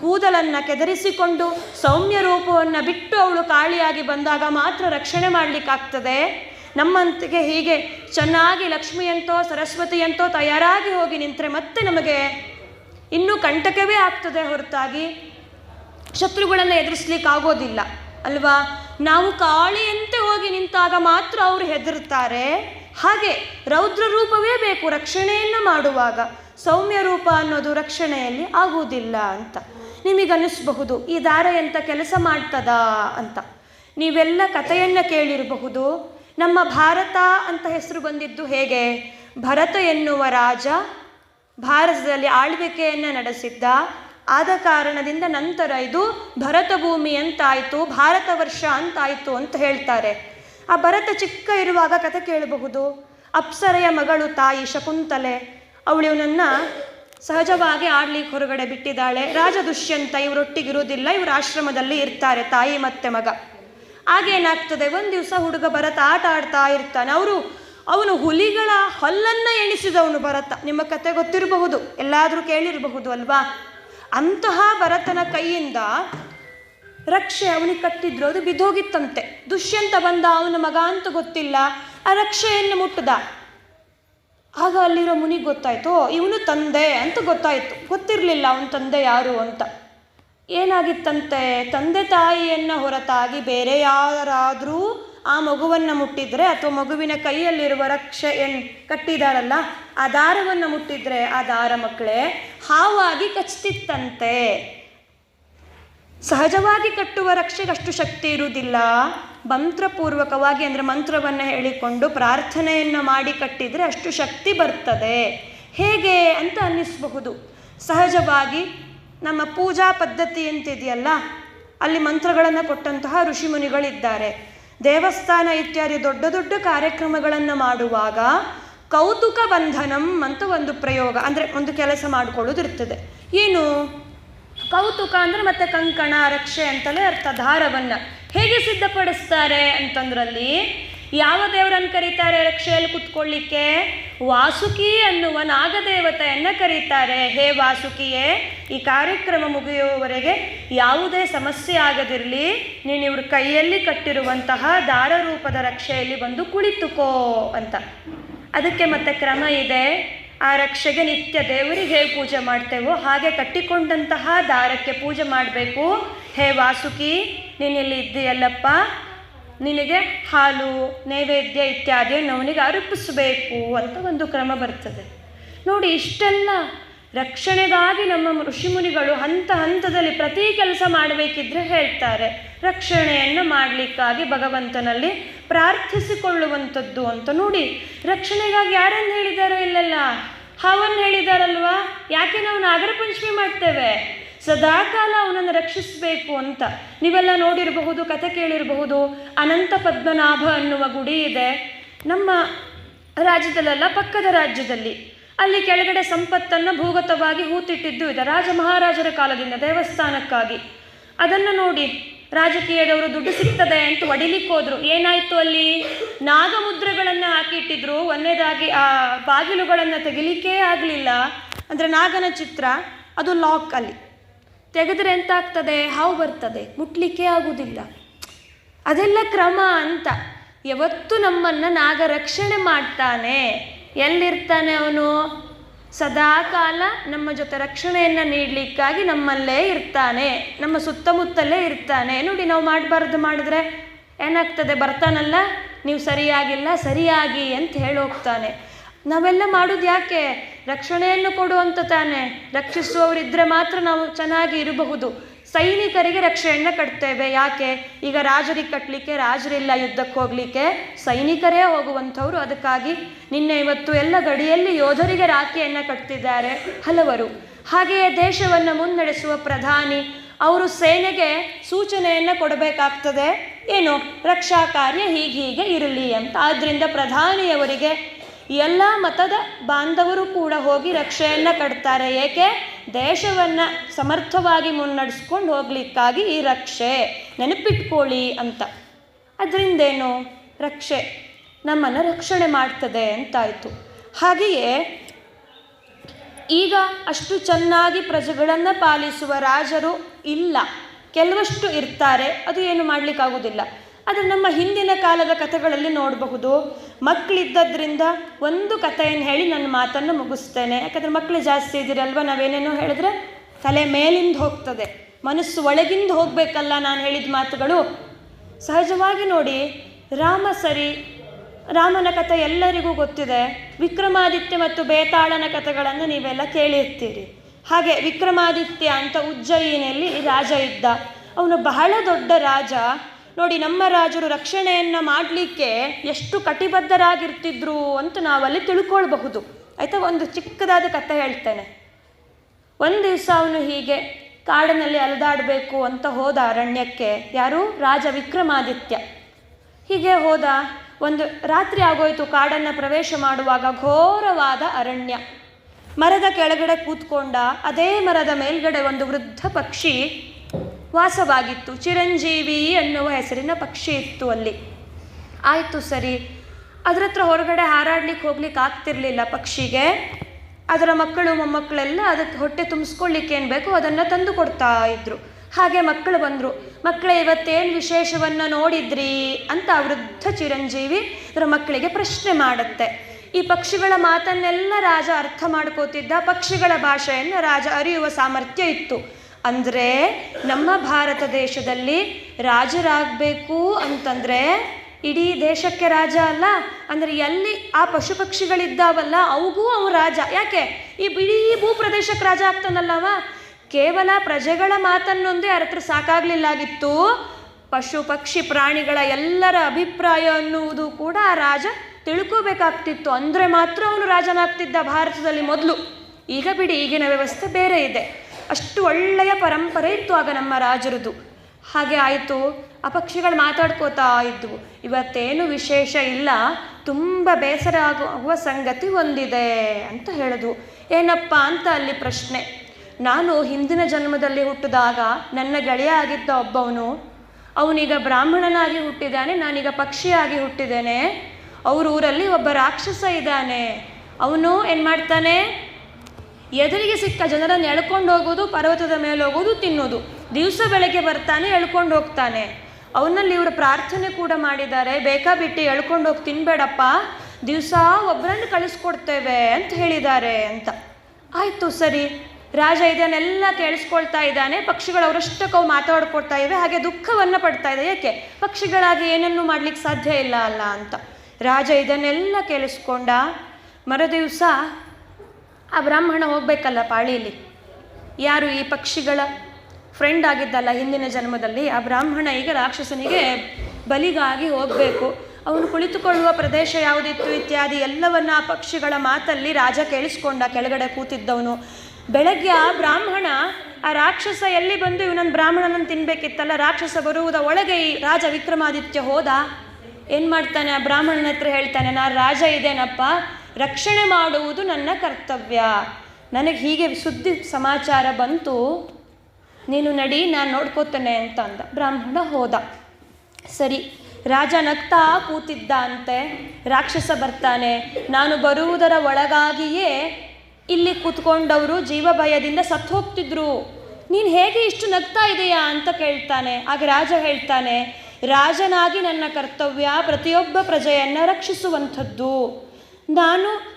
Speaker 1: ಕೂದಲನ್ನು ಕೆದರಿಸಿಕೊಂಡು ಸೌಮ್ಯ ರೂಪವನ್ನು ಬಿಟ್ಟು ಅವಳು ಕಾಳಿಯಾಗಿ ಬಂದಾಗ ಮಾತ್ರ ರಕ್ಷಣೆ ಮಾಡಲಿಕ್ಕಾಗ್ತದೆ. ನಮ್ಮಂತಿಗೆ ಹೀಗೆ ಚೆನ್ನಾಗಿ ಲಕ್ಷ್ಮಿಯಂತೋ, ಸರಸ್ವತಿಯಂತೋ ತಯಾರಾಗಿ ಹೋಗಿ ನಿಂತರೆ ಮತ್ತೆ ನಮಗೆ ಇನ್ನೂ ಕಂಟಕವೇ ಆಗ್ತದೆ ಹೊರತಾಗಿ. ಶತ್ರುಗಳನ್ನು ಎದುರಿಸ್ಲಿಕ್ಕೆ ಆಗೋದಿಲ್ಲ ಅಲ್ವಾ? ನಾವು ಕಾಳಿಯಂತೆ ಹೋಗಿ ನಿಂತಾಗ ಮಾತ್ರ ಅವರು ಹೆದರುತ್ತಾರೆ. ಹಾಗೆ ರೌದ್ರ ರೂಪವೇ ಬೇಕು ರಕ್ಷಣೆಯನ್ನು ಮಾಡುವಾಗ. ಸೌಮ್ಯ ರೂಪ ಅನ್ನೋದು ರಕ್ಷಣೆಯಲ್ಲಿ ಆಗುವುದಿಲ್ಲ ಅಂತ. ನಿಮಗನಿಸ್ಬಹುದು ಈ ದಾರ ಎಂತ ಕೆಲಸ ಮಾಡ್ತದಾ ಅಂತ. ನೀವೆಲ್ಲ ಕಥೆಯನ್ನು ಕೇಳಿರಬಹುದು. ನಮ್ಮ ಭಾರತ ಅಂತ ಹೆಸರು ಬಂದಿದ್ದು ಹೇಗೆ? ಭರತ ಎನ್ನುವ ರಾಜ ಭಾರತದಲ್ಲಿ ಆಳ್ವಿಕೆಯನ್ನು ನಡೆಸಿದ್ದ ಆದ ಕಾರಣದಿಂದ ನಂತರ ಇದು ಭರತ ಭೂಮಿ ಅಂತಾಯಿತು, ಭಾರತ ವರ್ಷ ಅಂತಾಯಿತು ಅಂತ ಹೇಳ್ತಾರೆ. ಆ ಭರತ ಚಿಕ್ಕ ಇರುವಾಗ ಕತೆ ಕೇಳಬಹುದು. ಅಪ್ಸರೆಯ ಮಗಳು ತಾಯಿ ಶಕುಂತಲೆ, ಅವಳು ಇವನನ್ನು ಸಹಜವಾಗಿ ಆಡ್ಲಿಕ್ಕೆ ಹೊರಗಡೆ ಬಿಟ್ಟಿದ್ದಾಳೆ. ರಾಜ ದುಷ್ಯಂತ, ಇವರೊಟ್ಟಿಗಿರುವುದಿಲ್ಲ, ಇವರು ಆಶ್ರಮದಲ್ಲಿ ಇರ್ತಾರೆ, ತಾಯಿ ಮತ್ತೆ ಮಗ. ಆಗೇನಾಗ್ತದೆ ಒಂದು ದಿವಸ ಹುಡುಗ ಭರತ ಆಟ ಆಡ್ತಾ ಇರ್ತಾನೆ. ಅವರು, ಅವನು ಹುಲಿಗಳ ಹಲ್ಲನ್ನು ಎಣಿಸಿದವನು ಭರತ. ನಿಮ್ಮ ಕತೆ ಗೊತ್ತಿರಬಹುದು. ಎಲ್ಲಾದರೂ ಕೇಳಿರಬಹುದು ಅಲ್ವಾ? ಅಂತಹ ಭರತನ ಕೈಯಿಂದ ರಕ್ಷೆ ಅವನಿಗೆ ಕಟ್ಟಿದ್ರು, ಅದು ಬಿದ್ದೋಗಿತ್ತಂತೆ. ದುಷ್ಯಂತ ಬಂದ ಅವನ ಮಗ ಅಂತ ಗೊತ್ತಿಲ್ಲ, ಆ ರಕ್ಷೆಯನ್ನು ಮುಟ್ಟದ. ಆಗ ಅಲ್ಲಿರೋ ಮುನಿಗೆ ಗೊತ್ತಾಯ್ತು ಇವನು ತಂದೆ ಅಂತ ಗೊತ್ತಾಯ್ತು. ಗೊತ್ತಿರಲಿಲ್ಲ ಅವನ ತಂದೆ ಯಾರು ಅಂತ. ಏನಾಗಿತ್ತಂತೆ, ತಂದೆ ತಾಯಿಯನ್ನು ಹೊರತಾಗಿ ಬೇರೆ ಯಾರಾದರೂ ಆ ಮಗುವನ್ನು ಮುಟ್ಟಿದ್ರೆ ಅಥವಾ ಮಗುವಿನ ಕೈಯಲ್ಲಿರುವ ರಕ್ಷೆ ಏನು ಕಟ್ಟಿದಾರಲ್ಲ ಆ ದಾರವನ್ನು ಮುಟ್ಟಿದ್ರೆ ಆ ದಾರ ಮಕ್ಕಳೇ ಹಾವಾಗಿ ಕಚ್ತಿತ್ತಂತೆ. ಸಹಜವಾಗಿ ಕಟ್ಟುವ ರಕ್ಷೆಗೆ ಅಷ್ಟು ಶಕ್ತಿ ಇರುವುದಿಲ್ಲ. ಮಂತ್ರಪೂರ್ವಕವಾಗಿ ಅಂದರೆ ಮಂತ್ರವನ್ನು ಹೇಳಿಕೊಂಡು ಪ್ರಾರ್ಥನೆಯನ್ನು ಮಾಡಿ ಕಟ್ಟಿದರೆ ಅಷ್ಟು ಶಕ್ತಿ ಬರ್ತದೆ. ಹೇಗೆ ಅಂತ ಅನ್ನಿಸಬಹುದು. ಸಹಜವಾಗಿ ನಮ್ಮ ಪೂಜಾ ಪದ್ಧತಿ ಅಂತಿದೆಯಲ್ಲ ಅಲ್ಲಿ ಮಂತ್ರಗಳನ್ನು ಕೊಟ್ಟಂತಹ ಋಷಿಮುನಿಗಳಿದ್ದಾರೆ ದೇವಸ್ಥಾನ ಇತ್ಯಾದಿ ದೊಡ್ಡ ದೊಡ್ಡ ಕಾರ್ಯಕ್ರಮಗಳನ್ನು ಮಾಡುವಾಗ ಕೌತುಕ ಬಂಧನಂ ಅಂತ ಒಂದು ಪ್ರಯೋಗ, ಅಂದರೆ ಒಂದು ಕೆಲಸ ಮಾಡಿಕೊಳ್ಳೋದಿರ್ತದೆ. ಏನು? ಕೌತುಕ ಅಂದರೆ ಮತ್ತೆ ಕಂಕಣ, ರಕ್ಷೆ ಅಂತಲೇ ಅರ್ಥ ದಾರವನ್ನು ಹೇಗೆ ಸಿದ್ಧಪಡಿಸ್ತಾರೆ ಅಂತಂದ್ರಲ್ಲಿ ಯಾವ ದೇವರನ್ನು ಕರೀತಾರೆ? ರಕ್ಷೆಯಲ್ಲಿ ಕುತ್ಕೊಳ್ಳಿಕ್ಕೆ? ವಾಸುಕಿ ಅನ್ನುವ ನಾಗದೇವತೆಯನ್ನು ಕರೀತಾರೆ. ಹೇ ವಾಸುಕಿಯೇ, ಈ ಕಾರ್ಯಕ್ರಮ ಮುಗಿಯುವವರೆಗೆ ಯಾವುದೇ ಸಮಸ್ಯೆ ಆಗದಿರಲಿ. ನೀನು ಇವ್ರ ಕೈಯಲ್ಲಿ ಕಟ್ಟಿರುವಂತಹ ದಾರ ರೂಪದ ರಕ್ಷೆಯಲ್ಲಿ ಬಂದು ಕುಳಿತುಕೋ ಅಂತ. ಅದಕ್ಕೆ ಮತ್ತೆ ಕ್ರಮ ಇದೆ. ಆ ರಕ್ಷೆಗೆ ನಿತ್ಯ ದೇವರಿಗೆ ಹೇಗೆ ಪೂಜೆ ಮಾಡ್ತೇವೋ ಹಾಗೆ ಕಟ್ಟಿಕೊಂಡಂತಹ ದಾರಕ್ಕೆ ಪೂಜೆ ಮಾಡಬೇಕು. ಹೇ ವಾಸುಕಿ, ನೀನಿಲ್ಲಿ ಇದ್ದೀಯಲ್ಲಪ್ಪ. ನಿನಗೆ ಹಾಲು, ನೈವೇದ್ಯ ಇತ್ಯಾದಿಯನ್ನು ಅವನಿಗೆ ಅರ್ಪಿಸಬೇಕು ಅಂತ ಒಂದು ಕ್ರಮ ಬರ್ತದೆ. ನೋಡಿ, ಇಷ್ಟೆಲ್ಲ ರಕ್ಷಣೆಗಾಗಿ ನಮ್ಮ ಋಷಿಮುನಿಗಳು ಹಂತ ಹಂತದಲ್ಲಿ ಪ್ರತಿ ಕೆಲಸ ಮಾಡಬೇಕಿದ್ರೆ ಹೇಳ್ತಾರೆ. ರಕ್ಷಣೆಯನ್ನು ಮಾಡಲಿಕ್ಕಾಗಿ ಭಗವಂತನಲ್ಲಿ ಪ್ರಾರ್ಥಿಸಿಕೊಳ್ಳುವಂಥದ್ದು ಅಂತ ನೋಡಿ. ರಕ್ಷಣೆಗಾಗಿ ಯಾರನ್ನು ಹೇಳಿದಾರೋ ಇಲ್ಲೆಲ್ಲ? ಹಾವನ್ನು ಹೇಳಿದಾರಲ್ವಾ? ಯಾಕೆ ನಾವು ನಾಗರ ಪಂಚಮಿ ಮಾಡ್ತೇವೆ? ಸದಾಕಾಲ ಅವನನ್ನು ರಕ್ಷಿಸಬೇಕು ಅಂತ. ನೀವೆಲ್ಲ ನೋಡಿರಬಹುದು, ಕತೆ ಕೇಳಿರಬಹುದು, ಅನಂತ ಪದ್ಮನಾಭ ಅನ್ನುವ ಗುಡಿ ಇದೆ. ನಮ್ಮ ರಾಜ್ಯದಲ್ಲೆಲ್ಲ, ಪಕ್ಕದ ರಾಜ್ಯದಲ್ಲಿ. ಅಲ್ಲಿ ಕೆಳಗಡೆ ಸಂಪತ್ತನ್ನು ಭೂಗತವಾಗಿ ಹೂತಿಟ್ಟಿದ್ದು ಇದೆ. ರಾಜ ಮಹಾರಾಜರ ಕಾಲದಿಂದ, ದೇವಸ್ಥಾನಕ್ಕಾಗಿ. ಅದನ್ನು ನೋಡಿ ರಾಜಕೀಯದವರು ದುಡ್ಡು ಸಿಗ್ತದೆ ಅಂತ ಒಡಿಲಿಕ್ಕೆ ಹೋದ್ರು. ಏನಾಯ್ತು ಅಲ್ಲಿ? ನಾಗಮುದ್ರೆಗಳನ್ನು ಹಾಕಿಟ್ಟಿದ್ರು. ಒಂದೇದಾಗಿ ಆ ಬಾಗಿಲುಗಳನ್ನು ತೆಗಿಲಿಕ್ಕೇ ಆಗಲಿಲ್ಲ. ಅಂದರೆ ನಾಗನ ಚಿತ್ರ, ಅದು ಲಾಕ್ ಅಲ್ಲಿ. ತೆಗೆದ್ರೆ ಎಂತಾಗ್ತದೆ? ಹಾವು ಬರ್ತದೆ. ಮುಟ್ಲಿಕ್ಕೆ ಆಗುವುದಿಲ್ಲ ಅದೆಲ್ಲ ಕ್ರಮ ಅಂತ. ಯಾವತ್ತು ನಮ್ಮನ್ನು ನಾಗ ರಕ್ಷಣೆ ಮಾಡ್ತಾನೆ. ಎಲ್ಲಿರ್ತಾನೆ ಅವನು? ಸದಾಕಾಲ ನಮ್ಮ ಜೊತೆ ರಕ್ಷಣೆಯನ್ನು ನೀಡಲಿಕ್ಕಾಗಿ ನಮ್ಮಲ್ಲೇ ಇರ್ತಾನೆ. ನಮ್ಮ ಸುತ್ತಮುತ್ತಲೇ ಇರ್ತಾನೆ. ನೋಡಿ, ನಾವು ಮಾಡಬಾರ್ದು ಮಾಡಿದ್ರೆ ಏನಾಗ್ತದೆ? ಬರ್ತಾನಲ್ಲ? ನೀವು ಸರಿಯಾಗಿಲ್ಲ, ಸರಿಯಾಗಿ ಅಂತ ಹೇಳೋಗ್ತಾನೆ ನಾವೆಲ್ಲ ಮಾಡೋದು ಯಾಕೆ? ರಕ್ಷಣೆಯನ್ನು ಕೊಡುವಂತ ತಾನೆ. ರಕ್ಷಿಸುವವರಿದ್ದರೆ ಮಾತ್ರ ನಾವು ಚೆನ್ನಾಗಿ ಇರಬಹುದು. ಸೈನಿಕರಿಗೆ ರಕ್ಷೆಯನ್ನು ಕಟ್ತೇವೆ. ಯಾಕೆ? ಈಗ ರಾಜರಿಗೆ ಕಟ್ಟಲಿಕ್ಕೆ ರಾಜರಿಲ್ಲ ಯುದ್ಧಕ್ಕೆ ಹೋಗಲಿಕ್ಕೆ ಸೈನಿಕರೇ ಹೋಗುವಂಥವ್ರು. ಅದಕ್ಕಾಗಿ ನಿನ್ನೆ ಇವತ್ತು ಎಲ್ಲ ಗಡಿಯಲ್ಲಿ ಯೋಧರಿಗೆ ರಾಖಿಯನ್ನು ಕಟ್ತಿದ್ದಾರೆ ಹಲವರು. ಹಾಗೆಯೇ ದೇಶವನ್ನು ಮುನ್ನಡೆಸುವ ಪ್ರಧಾನಿ ಅವರು ಸೇನೆಗೆ ಸೂಚನೆಯನ್ನು ಕೊಡಬೇಕಾಗ್ತದೆ. ಏನು? ರಕ್ಷಾ ಕಾರ್ಯ ಹೀಗೆ ಹೀಗೆ ಇರಲಿ ಅಂತ. ಆದ್ದರಿಂದ ಪ್ರಧಾನಿಯವರಿಗೆ ಎಲ್ಲ ಮತದ ಬಾಂಧವರು ಕೂಡ ಹೋಗಿ ರಕ್ಷೆಯನ್ನು ಕಟ್ತಾರೆ. ಏಕೆ? ದೇಶವನ್ನು ಸಮರ್ಥವಾಗಿ ಮುನ್ನಡೆಸ್ಕೊಂಡು ಹೋಗ್ಲಿಕ್ಕಾಗಿ ಈ ರಕ್ಷೆ. ನೆನಪಿಟ್ಕೊಳ್ಳಿ ಅಂತ. ಅದರಿಂದೇನು? ರಕ್ಷೆ. ನಮ್ಮನ್ನು ರಕ್ಷಣೆ ಮಾಡ್ತದೆ ಅಂತಾಯಿತು. ಹಾಗೆಯೇ ಈಗ ಅಷ್ಟು ಚೆನ್ನಾಗಿ ಪ್ರಜೆಗಳನ್ನು ಪಾಲಿಸುವ ರಾಜರು ಇಲ್ಲ. ಕೆಲವಷ್ಟು ಇರ್ತಾರೆ. ಅದು ಏನು ಮಾಡಲಿಕ್ಕಾಗೋದಿಲ್ಲ. ಆದರೆ ನಮ್ಮ ಹಿಂದಿನ ಕಾಲದ ಕಥೆಗಳಲ್ಲಿ ನೋಡಬಹುದು. ಮಕ್ಕಳಿದ್ದದ್ರಿಂದ ಒಂದು ಕಥೆಯನ್ನು ಹೇಳಿ ನನ್ನ ಮಾತನ್ನು ಮುಗಿಸ್ತೇನೆ. ಯಾಕಂದರೆ ಮಕ್ಕಳು ಜಾಸ್ತಿ ಇದ್ದೀರಲ್ವ, ನಾವೇನೇನೋ ಹೇಳಿದ್ರೆ ತಲೆ ಮೇಲಿಂದ ಹೋಗ್ತದೆ. ಮನಸ್ಸು ಒಳಗಿಂದ ಹೋಗಬೇಕಲ್ಲ ನಾನು ಹೇಳಿದ ಮಾತುಗಳು. ಸಹಜವಾಗಿ ನೋಡಿ, ರಾಮ ಸರಿ, ರಾಮನ ಕಥೆ ಎಲ್ಲರಿಗೂ ಗೊತ್ತಿದೆ. ವಿಕ್ರಮಾದಿತ್ಯ ಮತ್ತು ಬೇತಾಳನ ಕಥೆಗಳನ್ನು ನೀವೆಲ್ಲ ಕೇಳಿರ್ತೀರಿ. ಹಾಗೆ ವಿಕ್ರಮಾದಿತ್ಯ ಅಂತ ಉಜ್ಜಯಿನಲ್ಲಿ ರಾಜ ಇದ್ದ. ಅವನು ಬಹಳ ದೊಡ್ಡ ರಾಜ. ನೋಡಿ, ನಮ್ಮ ರಾಜರು ರಕ್ಷಣೆಯನ್ನು ಮಾಡಲಿಕ್ಕೆ ಎಷ್ಟು ಕಟಿಬದ್ಧರಾಗಿರ್ತಿದ್ರು ಅಂತ ನಾವಲ್ಲಿ ತಿಳ್ಕೊಳ್ಬಹುದು. ಆಯಿತಾ, ಒಂದು ಚಿಕ್ಕದಾದ ಕಥೆ ಹೇಳ್ತೇನೆ. ಒಂದು ದಿವಸ ಅವನು ಹೀಗೆ ಕಾಡಿನಲ್ಲಿ ಅಲೆದಾಡಬೇಕು ಅಂತ ಹೋದ ಅರಣ್ಯಕ್ಕೆ ಯಾರು? ರಾಜ ವಿಕ್ರಮಾದಿತ್ಯ. ಹೀಗೆ ಹೋದ ಒಂದು ರಾತ್ರಿ ಆಗೋಯ್ತು, ಕಾಡನ್ನು ಪ್ರವೇಶ ಮಾಡುವಾಗ ಘೋರವಾದ ಅರಣ್ಯ. ಮರದ ಕೆಳಗಡೆ ಕೂತ್ಕೊಂಡ, ಅದೇ ಮರದ ಮೇಲ್ಗಡೆ ಒಂದು ವೃದ್ಧ ಪಕ್ಷಿ ವಾಸವಾಗಿತ್ತು. ಚಿರಂಜೀವಿ ಅನ್ನುವ ಹೆಸರಿನ ಪಕ್ಷಿ ಇತ್ತು ಅಲ್ಲಿ. ಆಯಿತು ಸರಿ. ಅದ್ರ ಹತ್ರ ಹೊರಗಡೆ ಹಾರಾಡ್ಲಿಕ್ಕೆ ಹೋಗ್ಲಿಕ್ಕೆ ಆಗ್ತಿರ್ಲಿಲ್ಲ ಪಕ್ಷಿಗೆ. ಅದರ ಮಕ್ಕಳು ಮೊಮ್ಮಕ್ಕಳೆಲ್ಲ ಅದಕ್ಕೆ ಹೊಟ್ಟೆ ತುಂಬಿಸ್ಕೊಳ್ಳಿಕ್ಕೆ ಏನು ಬೇಕು ಅದನ್ನು ತಂದು ಕೊಡ್ತಾ ಇದ್ರು. ಹಾಗೆ ಮಕ್ಕಳು ಬಂದರು. ಮಕ್ಕಳೇ, ಇವತ್ತೇನು ವಿಶೇಷವನ್ನು ನೋಡಿದ್ರಿ? ಅಂತ ವೃದ್ಧ ಚಿರಂಜೀವಿ ಅದರ ಮಕ್ಕಳಿಗೆ ಪ್ರಶ್ನೆ ಮಾಡುತ್ತೆ. ಈ ಪಕ್ಷಿಗಳ ಮಾತನ್ನೆಲ್ಲ ರಾಜ ಅರ್ಥ ಮಾಡ್ಕೋತಿದ್ದ ಪಕ್ಷಿಗಳ ಭಾಷೆಯನ್ನು ರಾಜ ಅರಿಯುವ ಸಾಮರ್ಥ್ಯ ಇತ್ತು. ಅಂದರೆ ನಮ್ಮ ಭಾರತ ದೇಶದಲ್ಲಿ ರಾಜರಾಗಬೇಕು ಅಂತಂದರೆ ಇಡೀ ದೇಶಕ್ಕೆ ರಾಜ ಅಲ್ಲ, ಅಂದರೆ ಎಲ್ಲಿ ಆ ಪಶು ಪಕ್ಷಿಗಳಿದ್ದಾವಲ್ಲ ಅವಗೂ ಅವು ರಾಜ. ಯಾಕೆ? ಈ ಇಡೀ ಭೂಪ್ರದೇಶಕ್ಕೆ ರಾಜ ಆಗ್ತಾನಲ್ಲವ? ಕೇವಲ ಪ್ರಜೆಗಳ ಮಾತನ್ನೊಂದೇ ಅರತ್ರ ಸಾಕಾಗ್ಲಿಲ್ಲಾಗಿತ್ತು? ಪಶು ಪಕ್ಷಿ ಪ್ರಾಣಿಗಳ ಎಲ್ಲರ ಅಭಿಪ್ರಾಯ ಅನ್ನುವುದು ಕೂಡ ಆ ರಾಜ ತಿಳ್ಕೋಬೇಕಾಗ್ತಿತ್ತು. ಅಂದರೆ ಮಾತ್ರ ಅವನು ರಾಜನಾಗ್ತಿದ್ದ ಭಾರತದಲ್ಲಿ ಮೊದಲು. ಈಗ ಬಿಡಿ, ಈಗಿನ ವ್ಯವಸ್ಥೆ ಬೇರೆ ಇದೆ. ಅಷ್ಟು ಒಳ್ಳೆಯ ಪರಂಪರೆ ಇತ್ತು ಆಗ ನಮ್ಮ ರಾಜರದು. ಹಾಗೆ ಆಯಿತು. ಆ ಪಕ್ಷಿಗಳು ಮಾತಾಡ್ಕೋತಾ ಇದ್ವು. ಇವತ್ತೇನು ವಿಶೇಷ ಇಲ್ಲ. ತುಂಬ ಬೇಸರ ಆಗುವ ಸಂಗತಿ ಒಂದಿದೆ ಅಂತ ಹೇಳಿದ್ವು ಏನಪ್ಪ ಅಂತ ಅಲ್ಲಿ ಪ್ರಶ್ನೆ. ನಾನು ಹಿಂದಿನ ಜನ್ಮದಲ್ಲಿ ಹುಟ್ಟಿದಾಗ ನನ್ನ ಗೆಳೆಯ ಆಗಿದ್ದ ಒಬ್ಬವನು, ಅವನೀಗ ಬ್ರಾಹ್ಮಣನಾಗಿ ಹುಟ್ಟಿದ್ದಾನೆ, ನಾನೀಗ ಪಕ್ಷಿಯಾಗಿ ಹುಟ್ಟಿದ್ದೇನೆ. ಅವ್ರ ಊರಲ್ಲಿ ಒಬ್ಬ ರಾಕ್ಷಸ ಇದ್ದಾನೆ. ಅವನು ಏನು ಮಾಡ್ತಾನೆ? ಎದುರಿಗೆ ಸಿಕ್ಕ ಜನರನ್ನು ಎಳ್ಕೊಂಡು ಹೋಗೋದು ಪರ್ವತದ ಮೇಲೆ ಹೋಗೋದು ತಿನ್ನೋದು ದಿವಸ ಬೆಳಗ್ಗೆ ಬರ್ತಾನೆ, ಎಳ್ಕೊಂಡು ಹೋಗ್ತಾನೆ. ಅವನಲ್ಲಿ ಇವರು ಪ್ರಾರ್ಥನೆ ಕೂಡ ಮಾಡಿದ್ದಾರೆ. ಬೇಕಾ ಬಿಟ್ಟು, ಎಳ್ಕೊಂಡು ಹೋಗಿ, ತಿನ್ಬೇಡಪ್ಪ. ದಿವಸ ಒಬ್ಬರನ್ನು ಕಳಿಸ್ಕೊಡ್ತೇವೆ ಅಂತ ಹೇಳಿದ್ದಾರೆ ಅಂತ. ಆಯಿತು, ಸರಿ. ರಾಜ ಇದನ್ನೆಲ್ಲ ಕೇಳಿಸ್ಕೊಳ್ತಾ ಇದ್ದಾನೆ. ಪಕ್ಷಿಗಳು ಅವರಷ್ಟಕ್ಕೂ ಅವು ಮಾತಾಡ್ಕೊಳ್ತಾ ಇವೆ. ಹಾಗೆ ದುಃಖವನ್ನು ಪಡ್ತಾ ಇದೆ. ಯಾಕೆ ಪಕ್ಷಿಗಳಾಗಿ ಏನನ್ನೂ ಮಾಡ್ಲಿಕ್ಕೆ ಸಾಧ್ಯ ಇಲ್ಲ ಅಲ್ಲ ಅಂತ. ರಾಜ ಇದನ್ನೆಲ್ಲ ಕೇಳಿಸ್ಕೊಂಡ ಮರುದಿವಸ ಆ ಬ್ರಾಹ್ಮಣ ಹೋಗ್ಬೇಕಲ್ಲ ಪಾಳಿಯಲ್ಲಿ? ಯಾರು ಈ ಪಕ್ಷಿಗಳ ಫ್ರೆಂಡ್ ಆಗಿದ್ದಲ್ಲ ಹಿಂದಿನ ಜನ್ಮದಲ್ಲಿ? ಆ ಬ್ರಾಹ್ಮಣ ಈಗ ರಾಕ್ಷಸನಿಗೆ ಬಲಿಗಾಗಿ ಹೋಗಬೇಕು. ಅವನು ಕುಳಿತುಕೊಳ್ಳುವ ಪ್ರದೇಶ ಯಾವುದಿತ್ತು ಇತ್ಯಾದಿ ಎಲ್ಲವನ್ನ ಆ ಪಕ್ಷಿಗಳ ಮಾತಲ್ಲಿ ರಾಜ ಕೇಳಿಸ್ಕೊಂಡ, ಕೆಳಗಡೆ ಕೂತಿದ್ದವನು. ಬೆಳಗ್ಗೆ ಆ ಬ್ರಾಹ್ಮಣ, ಆ ರಾಕ್ಷಸ ಎಲ್ಲಿ ಬಂದು ಇವನನ್ನು ಬ್ರಾಹ್ಮಣನನ್ನು ತಿನ್ಬೇಕಿತ್ತಲ್ಲ? ರಾಕ್ಷಸ ಬರುವುದ ಒಳಗೆ ಈ ರಾಜ ವಿಕ್ರಮಾದಿತ್ಯ ಹೋದ? ಏನು ಮಾಡ್ತಾನೆ? ಆ ಬ್ರಾಹ್ಮಣನ ಹತ್ರ ಹೇಳ್ತಾನೆ ನಾನು ರಾಜ ಇದ್ದೇನಪ್ಪ ರಕ್ಷಣೆ ಮಾಡುವುದು ನನ್ನ ಕರ್ತವ್ಯ. ನನಗೆ ಹೀಗೆ ಸುದ್ದಿ ಸಮಾಚಾರ ಬಂತು, ನೀನು ನಡಿ, ನಾನು ನೋಡ್ಕೋತೇನೆ ಅಂತ ಅಂದ ಬ್ರಾಹ್ಮಣ ಹೋದ. ಸರಿ, ರಾಜ ನಗ್ತಾ ಕೂತಿದ್ದ ಅಂತೆ ರಾಕ್ಷಸ ಬರ್ತಾನೆ. ನಾನು ಬರುವುದರ ಒಳಗಾಗಿಯೇ ಇಲ್ಲಿ ಕೂತ್ಕೊಂಡವರು ಜೀವ ಭಯದಿಂದ ಸತ್ತು ಹೋಗ್ತಿದ್ರು. ನೀನು ಹೇಗೆ ಇಷ್ಟು ನಗ್ತಾ ಇದೆಯಾ ಅಂತ ಕೇಳ್ತಾನೆ. ಆಗ ರಾಜ ಹೇಳ್ತಾನೆ, ರಾಜನಾಗಿ ನನ್ನ ಕರ್ತವ್ಯ ಪ್ರತಿಯೊಬ್ಬ ಪ್ರಜೆಯನ್ನು ರಕ್ಷಿಸುವಂಥದ್ದು. ನಾನು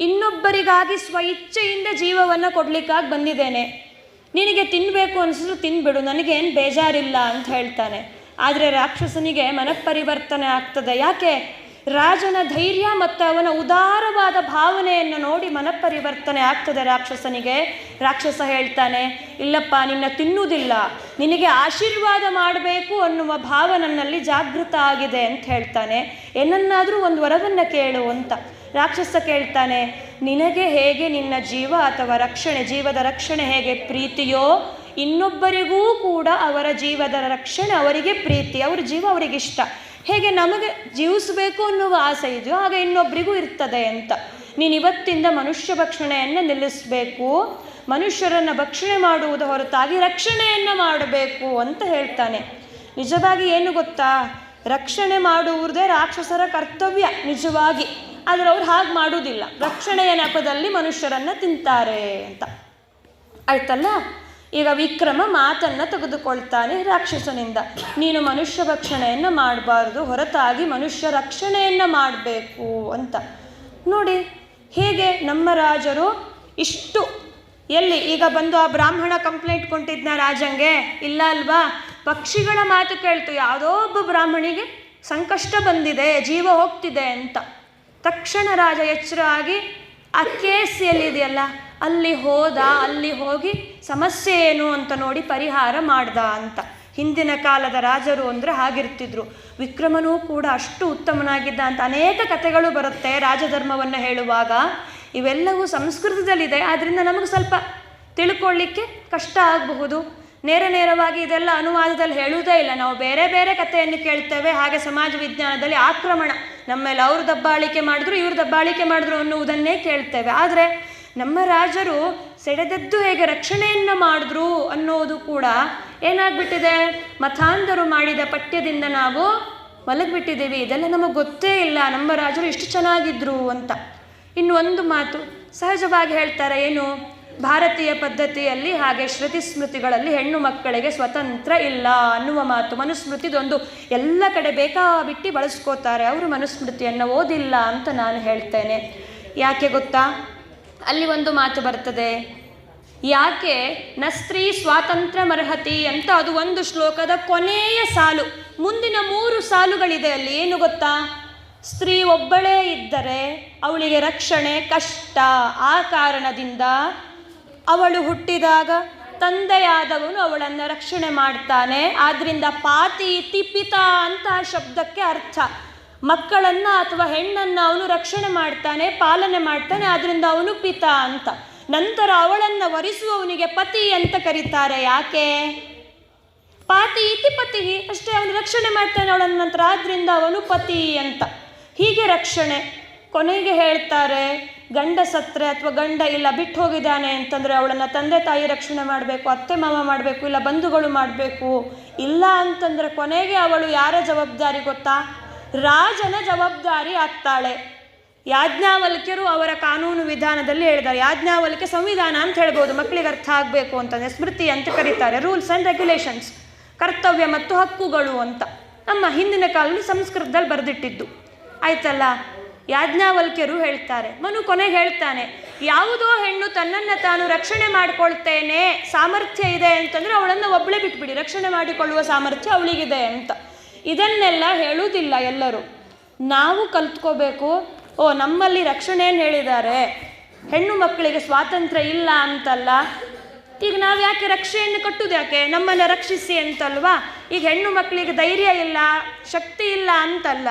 Speaker 1: ಇನ್ನೊಬ್ಬರಿಗಾಗಿ ಸ್ವ ಇಚ್ಛೆಯಿಂದ ಜೀವವನ್ನು ಕೊಡಲಿಕ್ಕಾಗಿ ಬಂದಿದ್ದೇನೆ. ನಿನಗೆ ತಿನ್ನಬೇಕು ಅನಿಸಿದ್ರು ತಿನ್ಬಿಡು, ನನಗೇನು ಬೇಜಾರಿಲ್ಲ ಅಂತ ಹೇಳ್ತಾನೆ. ಆದರೆ ರಾಕ್ಷಸನಿಗೆ ಮನಪರಿವರ್ತನೆ ಆಗ್ತದೆ. ಯಾಕೆ? ರಾಜನ ಧೈರ್ಯ ಮತ್ತು ಅವನ ಉದಾರವಾದ ಭಾವನೆಯನ್ನು ನೋಡಿ ಮನಪರಿವರ್ತನೆ ಆಗ್ತದೆ ರಾಕ್ಷಸನಿಗೆ. ರಾಕ್ಷಸ ಹೇಳ್ತಾನೆ, ಇಲ್ಲಪ್ಪ, ನಿನ್ನ ತಿನ್ನುವುದಿಲ್ಲ. ನಿನಗೆ ಆಶೀರ್ವಾದ ಮಾಡಬೇಕು ಅನ್ನುವ ಭಾವ ನನ್ನಲ್ಲಿ ಜಾಗೃತ ಆಗಿದೆ ಅಂತ ಹೇಳ್ತಾನೆ. ಏನನ್ನಾದರೂ ಒಂದು ವರವನ್ನು ಕೇಳು ಅಂತ. ರಾಕ್ಷಸ ಕೇಳ್ತಾನೆ, ನಿನಗೆ ಹೇಗೆ ನಿನ್ನ ಜೀವ ಅಥವಾ ರಕ್ಷಣೆ, ಜೀವದ ರಕ್ಷಣೆ ಹೇಗೆ ಪ್ರೀತಿಯೋ, ಇನ್ನೊಬ್ಬರಿಗೂ ಕೂಡ ಅವರ ಜೀವದ ರಕ್ಷಣೆ ಅವರಿಗೆ ಪ್ರೀತಿ, ಅವ್ರ ಜೀವ ಅವರಿಗೆ ಇಷ್ಟ. ಹೇಗೆ ನಮಗೆ ಜೀವಿಸಬೇಕು ಅನ್ನುವ ಆಸೆ ಇದೆಯೋ ಆಗ ಇನ್ನೊಬ್ಬರಿಗೂ ಇರ್ತದೆ ಅಂತ. ನೀನು ಇವತ್ತಿಂದ ಮನುಷ್ಯ ಭಕ್ಷಣೆಯನ್ನು ನಿಲ್ಲಿಸಬೇಕು. ಮನುಷ್ಯರನ್ನು ಭಕ್ಷಣೆ ಮಾಡುವುದು ಹೊರತಾಗಿ ರಕ್ಷಣೆಯನ್ನು ಮಾಡಬೇಕು ಅಂತ ಹೇಳ್ತಾನೆ. ನಿಜವಾಗಿ ಏನು ಗೊತ್ತಾ? ರಕ್ಷಣೆ ಮಾಡುವುದೇ ರಾಕ್ಷಸರ ಕರ್ತವ್ಯ, ನಿಜವಾಗಿ. ಆದರೆ ಅವ್ರು ಹಾಗೆ ಮಾಡುವುದಿಲ್ಲ ರಕ್ಷಣೆಯ ನೆಪದಲ್ಲಿ ಮನುಷ್ಯರನ್ನು ತಿಂತಾರೆ ಅಂತ. ಆಯ್ತಲ್ಲ? ಈಗ ವಿಕ್ರಮ ಮಾತನ್ನು ತೆಗೆದುಕೊಳ್ತಾನೆ ರಾಕ್ಷಸನಿಂದ. ನೀನು ಮನುಷ್ಯ ಭಕ್ಷಣೆಯನ್ನು ಮಾಡಬಾರ್ದು, ಹೊರತಾಗಿ ಮನುಷ್ಯ ರಕ್ಷಣೆಯನ್ನು ಮಾಡಬೇಕು ಅಂತ. ನೋಡಿ, ಹೇಗೆ ನಮ್ಮ ರಾಜರು ಇಷ್ಟು ಎಲ್ಲಿ ಈಗ ಬಂದು ಆ ಬ್ರಾಹ್ಮಣ ಕಂಪ್ಲೇಂಟ್ ಕೊಟ್ಟಿದ್ನ ರಾಜಂಗೆ? ಇಲ್ಲ ಅಲ್ವಾ? ಪಕ್ಷಿಗಳ ಮಾತು ಕೇಳ್ತು. ಯಾವುದೋ ಒಬ್ಬ ಬ್ರಾಹ್ಮಣಿಗೆ ಸಂಕಷ್ಟ ಬಂದಿದೆ, ಜೀವ ಹೋಗ್ತಿದೆ ಅಂತ. ತಕ್ಷಣ ರಾಜ ಎಚ್ಚರ ಆಗಿ, ಆ ಕೇಸಿಯಲ್ಲಿದೆಯಲ್ಲ ಅಲ್ಲಿ ಹೋದ, ಅಲ್ಲಿ ಹೋಗಿ ಸಮಸ್ಯೆ ಏನು ಅಂತ ನೋಡಿ ಪರಿಹಾರ ಮಾಡ್ದ ಅಂತ. ಹಿಂದಿನ ಕಾಲದ ರಾಜರು ಅಂದರೆ ಹಾಗಿರ್ತಿದ್ರು. ವಿಕ್ರಮನೂ ಕೂಡ ಅಷ್ಟು ಉತ್ತಮನಾಗಿದ್ದ ಅಂತ ಅನೇಕ ಕಥೆಗಳು ಬರುತ್ತೆ ರಾಜಧರ್ಮವನ್ನು ಹೇಳುವಾಗ. ಇವೆಲ್ಲವೂ ಸಂಸ್ಕೃತದಲ್ಲಿದೆ ಆದ್ದರಿಂದ ನಮಗೆ ಸ್ವಲ್ಪ ತಿಳ್ಕೊಳ್ಳಿಕ್ಕೆ ಕಷ್ಟ ಆಗಬಹುದು. ನೇರ ನೇರವಾಗಿ ಇದೆಲ್ಲ ಅನುವಾದದಲ್ಲಿ ಹೇಳುವುದೇ ಇಲ್ಲ. ನಾವು ಬೇರೆ ಬೇರೆ ಕಥೆಯನ್ನು ಕೇಳ್ತೇವೆ ಹಾಗೆ ಸಮಾಜ ವಿಜ್ಞಾನದಲ್ಲಿ ಆಕ್ರಮಣ ನಮ್ಮ ಮೇಲೆ ಅವರು ದಬ್ಬಾಳಿಕೆ ಮಾಡಿದ್ರು, ಇವರು ದಬ್ಬಾಳಿಕೆ ಮಾಡಿದ್ರು ಅನ್ನುವುದನ್ನೇ ಕೇಳ್ತೇವೆ ಆದರೆ ನಮ್ಮ ರಾಜರು ಸೆಡೆದದ್ದು ಹೇಗೆ ರಕ್ಷಣೆಯನ್ನು ಮಾಡಿದ್ರು ಅನ್ನೋದು ಕೂಡ ಏನಾಗ್ಬಿಟ್ಟಿದೆ? ಮತಾಂಧರು ಮಾಡಿದ ಪಠ್ಯದಿಂದ ನಾವು ಮಲಗಿಬಿಟ್ಟಿದ್ದೀವಿ. ಇದೆಲ್ಲ ನಮಗೆ ಗೊತ್ತೇ ಇಲ್ಲ. ನಮ್ಮ ರಾಜರು ಇಷ್ಟು ಚೆನ್ನಾಗಿದ್ರು ಅಂತ. ಇನ್ನು ಒಂದು ಮಾತು ಸಹಜವಾಗಿ ಹೇಳ್ತಾರೆ. ಏನು? ಭಾರತೀಯ ಪದ್ಧತಿಯಲ್ಲಿ ಹಾಗೆ ಶ್ರುತಿ ಸ್ಮೃತಿಗಳಲ್ಲಿ ಹೆಣ್ಣು ಮಕ್ಕಳಿಗೆ ಸ್ವತಂತ್ರ ಇಲ್ಲ ಅನ್ನುವ ಮಾತು ಮನುಸ್ಮೃತಿದೊಂದು ಎಲ್ಲ ಕಡೆ ಬೇಕಾಬಿಟ್ಟು ಬಳಸ್ಕೋತಾರೆ. ಅವರು ಮನುಸ್ಮೃತಿಯನ್ನು ಓದಿಲ್ಲ ಅಂತ ನಾನು ಹೇಳ್ತೇನೆ. ಯಾಕೆ ಗೊತ್ತಾ? ಅಲ್ಲಿ ಒಂದು ಮಾತು ಬರ್ತದೆ. ಯಾಕೆ ನ ಸ್ತ್ರೀ ಸ್ವಾತಂತ್ರ್ಯ ಮರ್ಹತಿ ಅಂತ ಅದು ಒಂದು ಶ್ಲೋಕದ ಕೊನೆಯ ಸಾಲು. ಮುಂದಿನ ಮೂರು ಸಾಲುಗಳಿದೆ ಅಲ್ಲಿ. ಏನು ಗೊತ್ತಾ? ಸ್ತ್ರೀ ಒಬ್ಬಳೇ ಇದ್ದರೆ ಅವಳಿಗೆ ರಕ್ಷಣೆ ಕಷ್ಟ. ಆ ಕಾರಣದಿಂದ ಅವಳು ಹುಟ್ಟಿದಾಗ ತಂದೆಯಾದವನು ಅವಳನ್ನು ರಕ್ಷಣೆ ಮಾಡ್ತಾನೆ. ಆದ್ರಿಂದ ಪಾತಿ ಇತಿ ಪಿತ ಅಂತ ಶಬ್ದಕ್ಕೆ ಅರ್ಥ. ಮಕ್ಕಳನ್ನ ಅಥವಾ ಹೆಣ್ಣನ್ನ ಅವನು ರಕ್ಷಣೆ ಮಾಡ್ತಾನೆ, ಪಾಲನೆ ಮಾಡ್ತಾನೆ, ಆದ್ರಿಂದ ಅವನು ಪಿತ ಅಂತ. ನಂತರ ಅವಳನ್ನು ವರಿಸುವವನಿಗೆ ಪತಿ ಅಂತ ಕರೀತಾರೆ. ಯಾಕೆ? ಪಾತಿ ಇತಿ ಪತಿ ಅಷ್ಟೇ ಅವನು ರಕ್ಷಣೆ ಮಾಡ್ತಾನೆ ಅವಳನ್ನ ನಂತರ. ಆದ್ರಿಂದ ಅವನು ಪತಿ ಅಂತ. ಹೀಗೆ ರಕ್ಷಣೆ. ಕೊನೆಗೆ ಹೇಳ್ತಾರೆ ಗಂಡ ಸತ್ರೆ ಅಥವಾ ಗಂಡ ಇಲ್ಲ, ಬಿಟ್ಟು ಹೋಗಿದ್ದಾನೆ ಅಂತಂದರೆ ಅವಳನ್ನು ತಂದೆ ತಾಯಿ ರಕ್ಷಣೆ ಮಾಡಬೇಕು, ಅತ್ತೆ ಮಾವ ಮಾಡಬೇಕು, ಇಲ್ಲ ಬಂಧುಗಳು ಮಾಡಬೇಕು, ಇಲ್ಲ ಅಂತಂದ್ರೆ ಕೊನೆಗೆ ಅವಳು ಯಾರ ಜವಾಬ್ದಾರಿ ಗೊತ್ತಾ? ರಾಜನ ಜವಾಬ್ದಾರಿ ಆಗ್ತಾಳೆ. ಯಾಜ್ಞಾವಲ್ಕ್ಯರು ಅವರ ಕಾನೂನು ವಿಧಾನದಲ್ಲಿ ಹೇಳಿದ್ದಾರೆ. ಯಾಜ್ಞಾವಲ್ಕ್ಯ ಸಂವಿಧಾನ ಅಂತ ಹೇಳ್ಬೋದು. ಮಕ್ಕಳಿಗೆ ಅರ್ಥ ಆಗಬೇಕು ಅಂತಂದರೆ ಸ್ಮೃತಿ ಅಂತ ಕರೀತಾರೆ. ರೂಲ್ಸ್ ಆ್ಯಂಡ್ ರೆಗ್ಯುಲೇಷನ್ಸ್ ಕರ್ತವ್ಯ ಮತ್ತು ಹಕ್ಕುಗಳು ಅಂತ. ನಮ್ಮ ಹಿಂದಿನ ಕಾಲದಲ್ಲಿ ಸಂಸ್ಕೃತದಲ್ಲಿ ಬರೆದಿಟ್ಟಿದ್ದು. ಆಯ್ತಲ್ಲ? ಯಾಜ್ಞಾವಲ್ಕ್ಯರು ಹೇಳ್ತಾರೆ. ಮನು ಕೊನೆಗೆ ಹೇಳ್ತಾನೆ, ಯಾವುದೋ ಹೆಣ್ಣು ತನ್ನನ್ನು ತಾನು ರಕ್ಷಣೆ ಮಾಡಿಕೊಳ್ತೇನೆ, ಸಾಮರ್ಥ್ಯ ಇದೆ ಅಂತಂದ್ರೆ ಅವಳನ್ನು ಒಬ್ಬಳೇ ಬಿಟ್ಬಿಡಿ, ರಕ್ಷಣೆ ಮಾಡಿಕೊಳ್ಳುವ ಸಾಮರ್ಥ್ಯ ಅವಳಿಗಿದೆ ಅಂತ. ಇದನ್ನೆಲ್ಲ ಹೇಳುವುದಿಲ್ಲ ಎಲ್ಲರೂ. ನಾವು ಕಲ್ತ್ಕೋಬೇಕು, ಓ, ನಮ್ಮಲ್ಲಿ ರಕ್ಷಣೆಯನ್ನು ಹೇಳಿದ್ದಾರೆ? ಹೆಣ್ಣು ಮಕ್ಕಳಿಗೆ ಸ್ವಾತಂತ್ರ್ಯ ಇಲ್ಲ ಅಂತಲ್ಲ. ಈಗ ನಾವು ಯಾಕೆ ರಕ್ಷೆಯನ್ನು ಕಟ್ಟುದು ಯಾಕೆ? ನಮ್ಮನ್ನು ರಕ್ಷಿಸಿ ಅಂತಲ್ವಾ? ಈಗ ಹೆಣ್ಣು ಮಕ್ಕಳಿಗೆ ಧೈರ್ಯ ಇಲ್ಲ, ಶಕ್ತಿ ಇಲ್ಲ ಅಂತಲ್ಲ.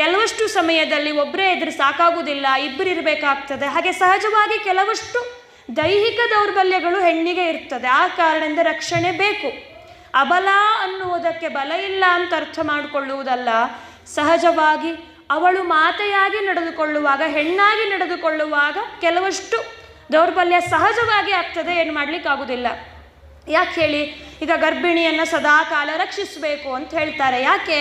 Speaker 1: ಕೆಲವಷ್ಟು ಸಮಯದಲ್ಲಿ ಒಬ್ಬರೇ ಇದ್ರೆ ಸಾಕಾಗುವುದಿಲ್ಲ ಇಬ್ಬರು ಇರಬೇಕಾಗ್ತದೆ. ಹಾಗೆ ಸಹಜವಾಗಿ ಕೆಲವಷ್ಟು ದೈಹಿಕ ದೌರ್ಬಲ್ಯಗಳು ಹೆಣ್ಣಿಗೆ ಇರ್ತದೆ. ಆ ಕಾರಣದಿಂದ ರಕ್ಷಣೆ ಬೇಕು. ಅಬಲ ಅನ್ನುವುದಕ್ಕೆ ಬಲ ಇಲ್ಲ ಅಂತ ಅರ್ಥ ಮಾಡಿಕೊಳ್ಳುವುದಲ್ಲ. ಸಹಜವಾಗಿ ಅವಳು ಮಾತೆಯಾಗಿ ನಡೆದುಕೊಳ್ಳುವಾಗ, ಹೆಣ್ಣಾಗಿ ನಡೆದುಕೊಳ್ಳುವಾಗ ಕೆಲವಷ್ಟು ದೌರ್ಬಲ್ಯ ಸಹಜವಾಗಿ ಆಗ್ತದೆ. ಏನು ಮಾಡ್ಲಿಕ್ಕಾಗುವುದಿಲ್ಲ ಯಾಕೆ ಹೇಳಿ? ಈಗ ಗರ್ಭಿಣಿಯನ್ನು ಸದಾಕಾಲ ರಕ್ಷಿಸಬೇಕು ಅಂತ ಹೇಳ್ತಾರೆ. ಯಾಕೆ?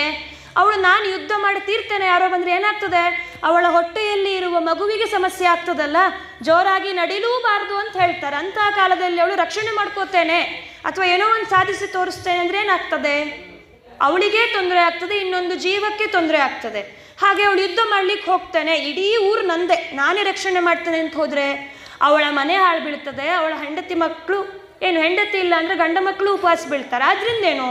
Speaker 1: ಅವಳು ನಾನು ಯುದ್ಧ ಮಾಡಿ ತೀರ್ತೇನೆ, ಯಾರೋ ಬಂದರೆ ಏನಾಗ್ತದೆ? ಅವಳ ಹೊಟ್ಟೆಯಲ್ಲಿ ಇರುವ ಮಗುವಿಗೆ ಸಮಸ್ಯೆ ಆಗ್ತದಲ್ಲ? ಜೋರಾಗಿ ನಡಿಲೂಬಾರ್ದು ಅಂತ ಹೇಳ್ತಾರೆ. ಅಂತಹ ಕಾಲದಲ್ಲಿ ಅವಳು ರಕ್ಷಣೆ ಮಾಡ್ಕೋತೇನೆ ಅಥವಾ ಏನೋ ಒಂದು ಸಾಧಿಸಿ ತೋರಿಸ್ತೇನೆ ಅಂದರೆ ಏನಾಗ್ತದೆ? ಅವಳಿಗೆ ತೊಂದರೆ ಆಗ್ತದೆ, ಇನ್ನೊಂದು ಜೀವಕ್ಕೆ ತೊಂದರೆ ಆಗ್ತದೆ. ಹಾಗೆ ಅವಳು ಯುದ್ಧ ಮಾಡ್ಲಿಕ್ಕೆ ಹೋಗ್ತಾನೆ. ಇಡೀ ಊರು ನಂದೆ. ನಾನೇ ರಕ್ಷಣೆ ಮಾಡ್ತೇನೆ ಅಂತ ಹೋದರೆ ಅವಳ ಮನೆ ಹಾಳು ಬೀಳ್ತದೆ, ಅವಳ ಹೆಂಡತಿ ಮಕ್ಕಳು ಏನು ಹೆಂಡತಿ ಇಲ್ಲ ಅಂದರೆ ಗಂಡ ಮಕ್ಕಳು ಉಪವಾಸ ಬೀಳ್ತಾರೆ. ಆದ್ರಿಂದೇನು?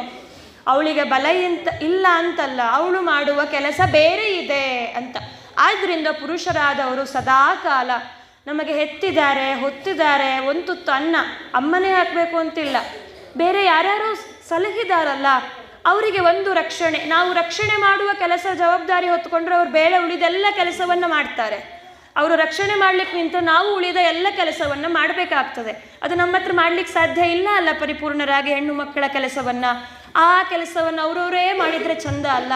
Speaker 1: ಅವಳಿಗೆ ಬಲ ಇಂತ, ಇಲ್ಲ ಅಂತಲ್ಲ, ಅವಳು ಮಾಡುವ ಕೆಲಸ ಬೇರೆ ಇದೆ ಅಂತ. ಆದ್ದರಿಂದ ಪುರುಷರಾದವರು ಸದಾ ಕಾಲ ನಮಗೆ ಹೆತ್ತಿದ್ದಾರೆ, ಹೊತ್ತಿದ್ದಾರೆ, ಒಂದು ಅನ್ನ ಅಮ್ಮನೇ ಹಾಕಬೇಕು ಅಂತಿಲ್ಲ. ಬೇರೆ ಯಾರ್ಯಾರು ಸಲಹಿದಾರಲ್ಲ, ಅವರಿಗೆ ಒಂದು ರಕ್ಷಣೆ, ನಾವು ರಕ್ಷಣೆ ಮಾಡುವ ಕೆಲಸ ಜವಾಬ್ದಾರಿ ಹೊತ್ಕೊಂಡ್ರೆ ಅವ್ರು ಬೇರೆ ಉಳಿದೆಲ್ಲ ಕೆಲಸವನ್ನು ಮಾಡ್ತಾರೆ. ಅವರು ರಕ್ಷಣೆ ಮಾಡ್ಲಿಕ್ಕೆ ನಿಂತ ನಾವು ಉಳಿದ ಎಲ್ಲ ಕೆಲಸವನ್ನು ಮಾಡಬೇಕಾಗ್ತದೆ. ಅದು ನಮ್ಮ ಹತ್ರ ಮಾಡ್ಲಿಕ್ಕೆ ಸಾಧ್ಯ ಇಲ್ಲ ಅಲ್ಲ ಪರಿಪೂರ್ಣರಾಗಿ ಹೆಣ್ಣು ಮಕ್ಕಳ ಕೆಲಸವನ್ನು. ಆ ಕೆಲಸವನ್ನು ಅವರವರೇ ಮಾಡಿದರೆ ಚಂದ ಅಲ್ಲ.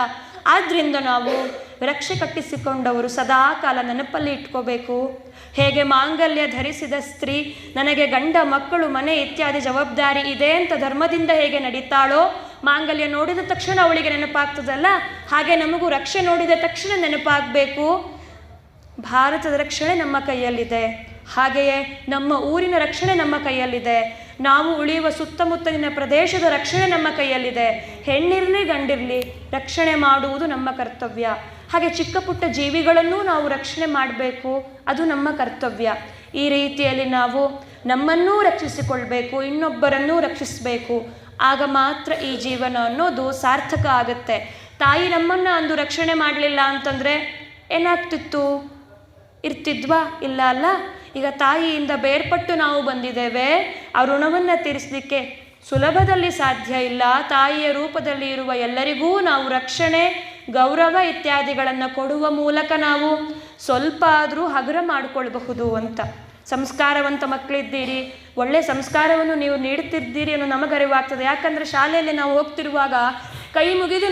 Speaker 1: ಆದ್ದರಿಂದ ನಾವು ರಕ್ಷೆ ಕಟ್ಟಿಸಿಕೊಂಡವರು ಸದಾ ಕಾಲ ನೆನಪಲ್ಲಿ ಇಟ್ಕೋಬೇಕು. ಹೇಗೆ ಮಾಂಗಲ್ಯ ಧರಿಸಿದ ಸ್ತ್ರೀ, ನನಗೆ ಗಂಡ, ಮಕ್ಕಳು, ಮನೆ ಇತ್ಯಾದಿ ಜವಾಬ್ದಾರಿ ಇದೆ ಅಂತ ಧರ್ಮದಿಂದ ಹೇಗೆ ನಡೀತಾಳೋ, ಮಾಂಗಲ್ಯ ನೋಡಿದ ತಕ್ಷಣ ಅವಳಿಗೆ ನೆನಪಾಗ್ತದಲ್ಲ? ಹಾಗೆ ನಮಗೂ ರಕ್ಷೆ ನೋಡಿದ ತಕ್ಷಣ ನೆನಪಾಗಬೇಕು. ಭಾರತದ ರಕ್ಷಣೆ ನಮ್ಮ ಕೈಯಲ್ಲಿದೆ. ಹಾಗೆಯೇ ನಮ್ಮ ಊರಿನ ರಕ್ಷಣೆ ನಮ್ಮ ಕೈಯಲ್ಲಿದೆ. ನಾವು ಉಳಿಯುವ ಸುತ್ತಮುತ್ತಲಿನ ಪ್ರದೇಶದ ರಕ್ಷಣೆ ನಮ್ಮ ಕೈಯಲ್ಲಿದೆ. ಹೆಣ್ಣಿರಲಿ ಗಂಡಿರಲಿ ರಕ್ಷಣೆ ಮಾಡುವುದು ನಮ್ಮ ಕರ್ತವ್ಯ. ಹಾಗೆ ಚಿಕ್ಕ ಪುಟ್ಟ ಜೀವಿಗಳನ್ನೂ ನಾವು ರಕ್ಷಣೆ ಮಾಡಬೇಕು, ಅದು ನಮ್ಮ ಕರ್ತವ್ಯ. ಈ ರೀತಿಯಲ್ಲಿ ನಾವು ನಮ್ಮನ್ನೂ ರಕ್ಷಿಸಿಕೊಳ್ಬೇಕು, ಇನ್ನೊಬ್ಬರನ್ನೂ ರಕ್ಷಿಸಬೇಕು. ಆಗ ಮಾತ್ರ ಈ ಜೀವನ ಅನ್ನೋದು ಸಾರ್ಥಕ ಆಗುತ್ತೆ. ತಾಯಿ ನಮ್ಮನ್ನು ಅಂದು ರಕ್ಷಣೆ ಮಾಡಲಿಲ್ಲ ಅಂತಂದರೆ ಏನಾಗ್ತಿತ್ತು? ಇರ್ತಿದ್ವಾ? ಇಲ್ಲ ಅಲ್ಲ? ಈಗ ತಾಯಿಯಿಂದ ಬೇರ್ಪಟ್ಟು ನಾವು ಬಂದಿದ್ದೇವೆ. ಆ ಋಣವನ್ನು ತೀರಿಸಲಿಕ್ಕೆ ಸುಲಭದಲ್ಲಿ ಸಾಧ್ಯ ಇಲ್ಲ. ತಾಯಿಯ ರೂಪದಲ್ಲಿ ಇರುವ ಎಲ್ಲರಿಗೂ ನಾವು ರಕ್ಷಣೆ, ಗೌರವ ಇತ್ಯಾದಿಗಳನ್ನು ಕೊಡುವ ಮೂಲಕ ನಾವು ಸ್ವಲ್ಪ ಆದರೂ ಹಗುರ ಮಾಡಿಕೊಳ್ಬಹುದು ಅಂತ. ಸಂಸ್ಕಾರವಂತ ಮಕ್ಕಳಿದ್ದೀರಿ. ಒಳ್ಳೆ ಸಂಸ್ಕಾರವನ್ನು ನೀವು ನೀಡುತ್ತಿದ್ದೀರಿ ಅನ್ನೋ ನಮಗರಿವಾಗ್ತದೆ. ಯಾಕಂದರೆ ಶಾಲೆಯಲ್ಲಿ ನಾವು ಹೋಗ್ತಿರುವಾಗ ಕೈ ಮುಗಿದು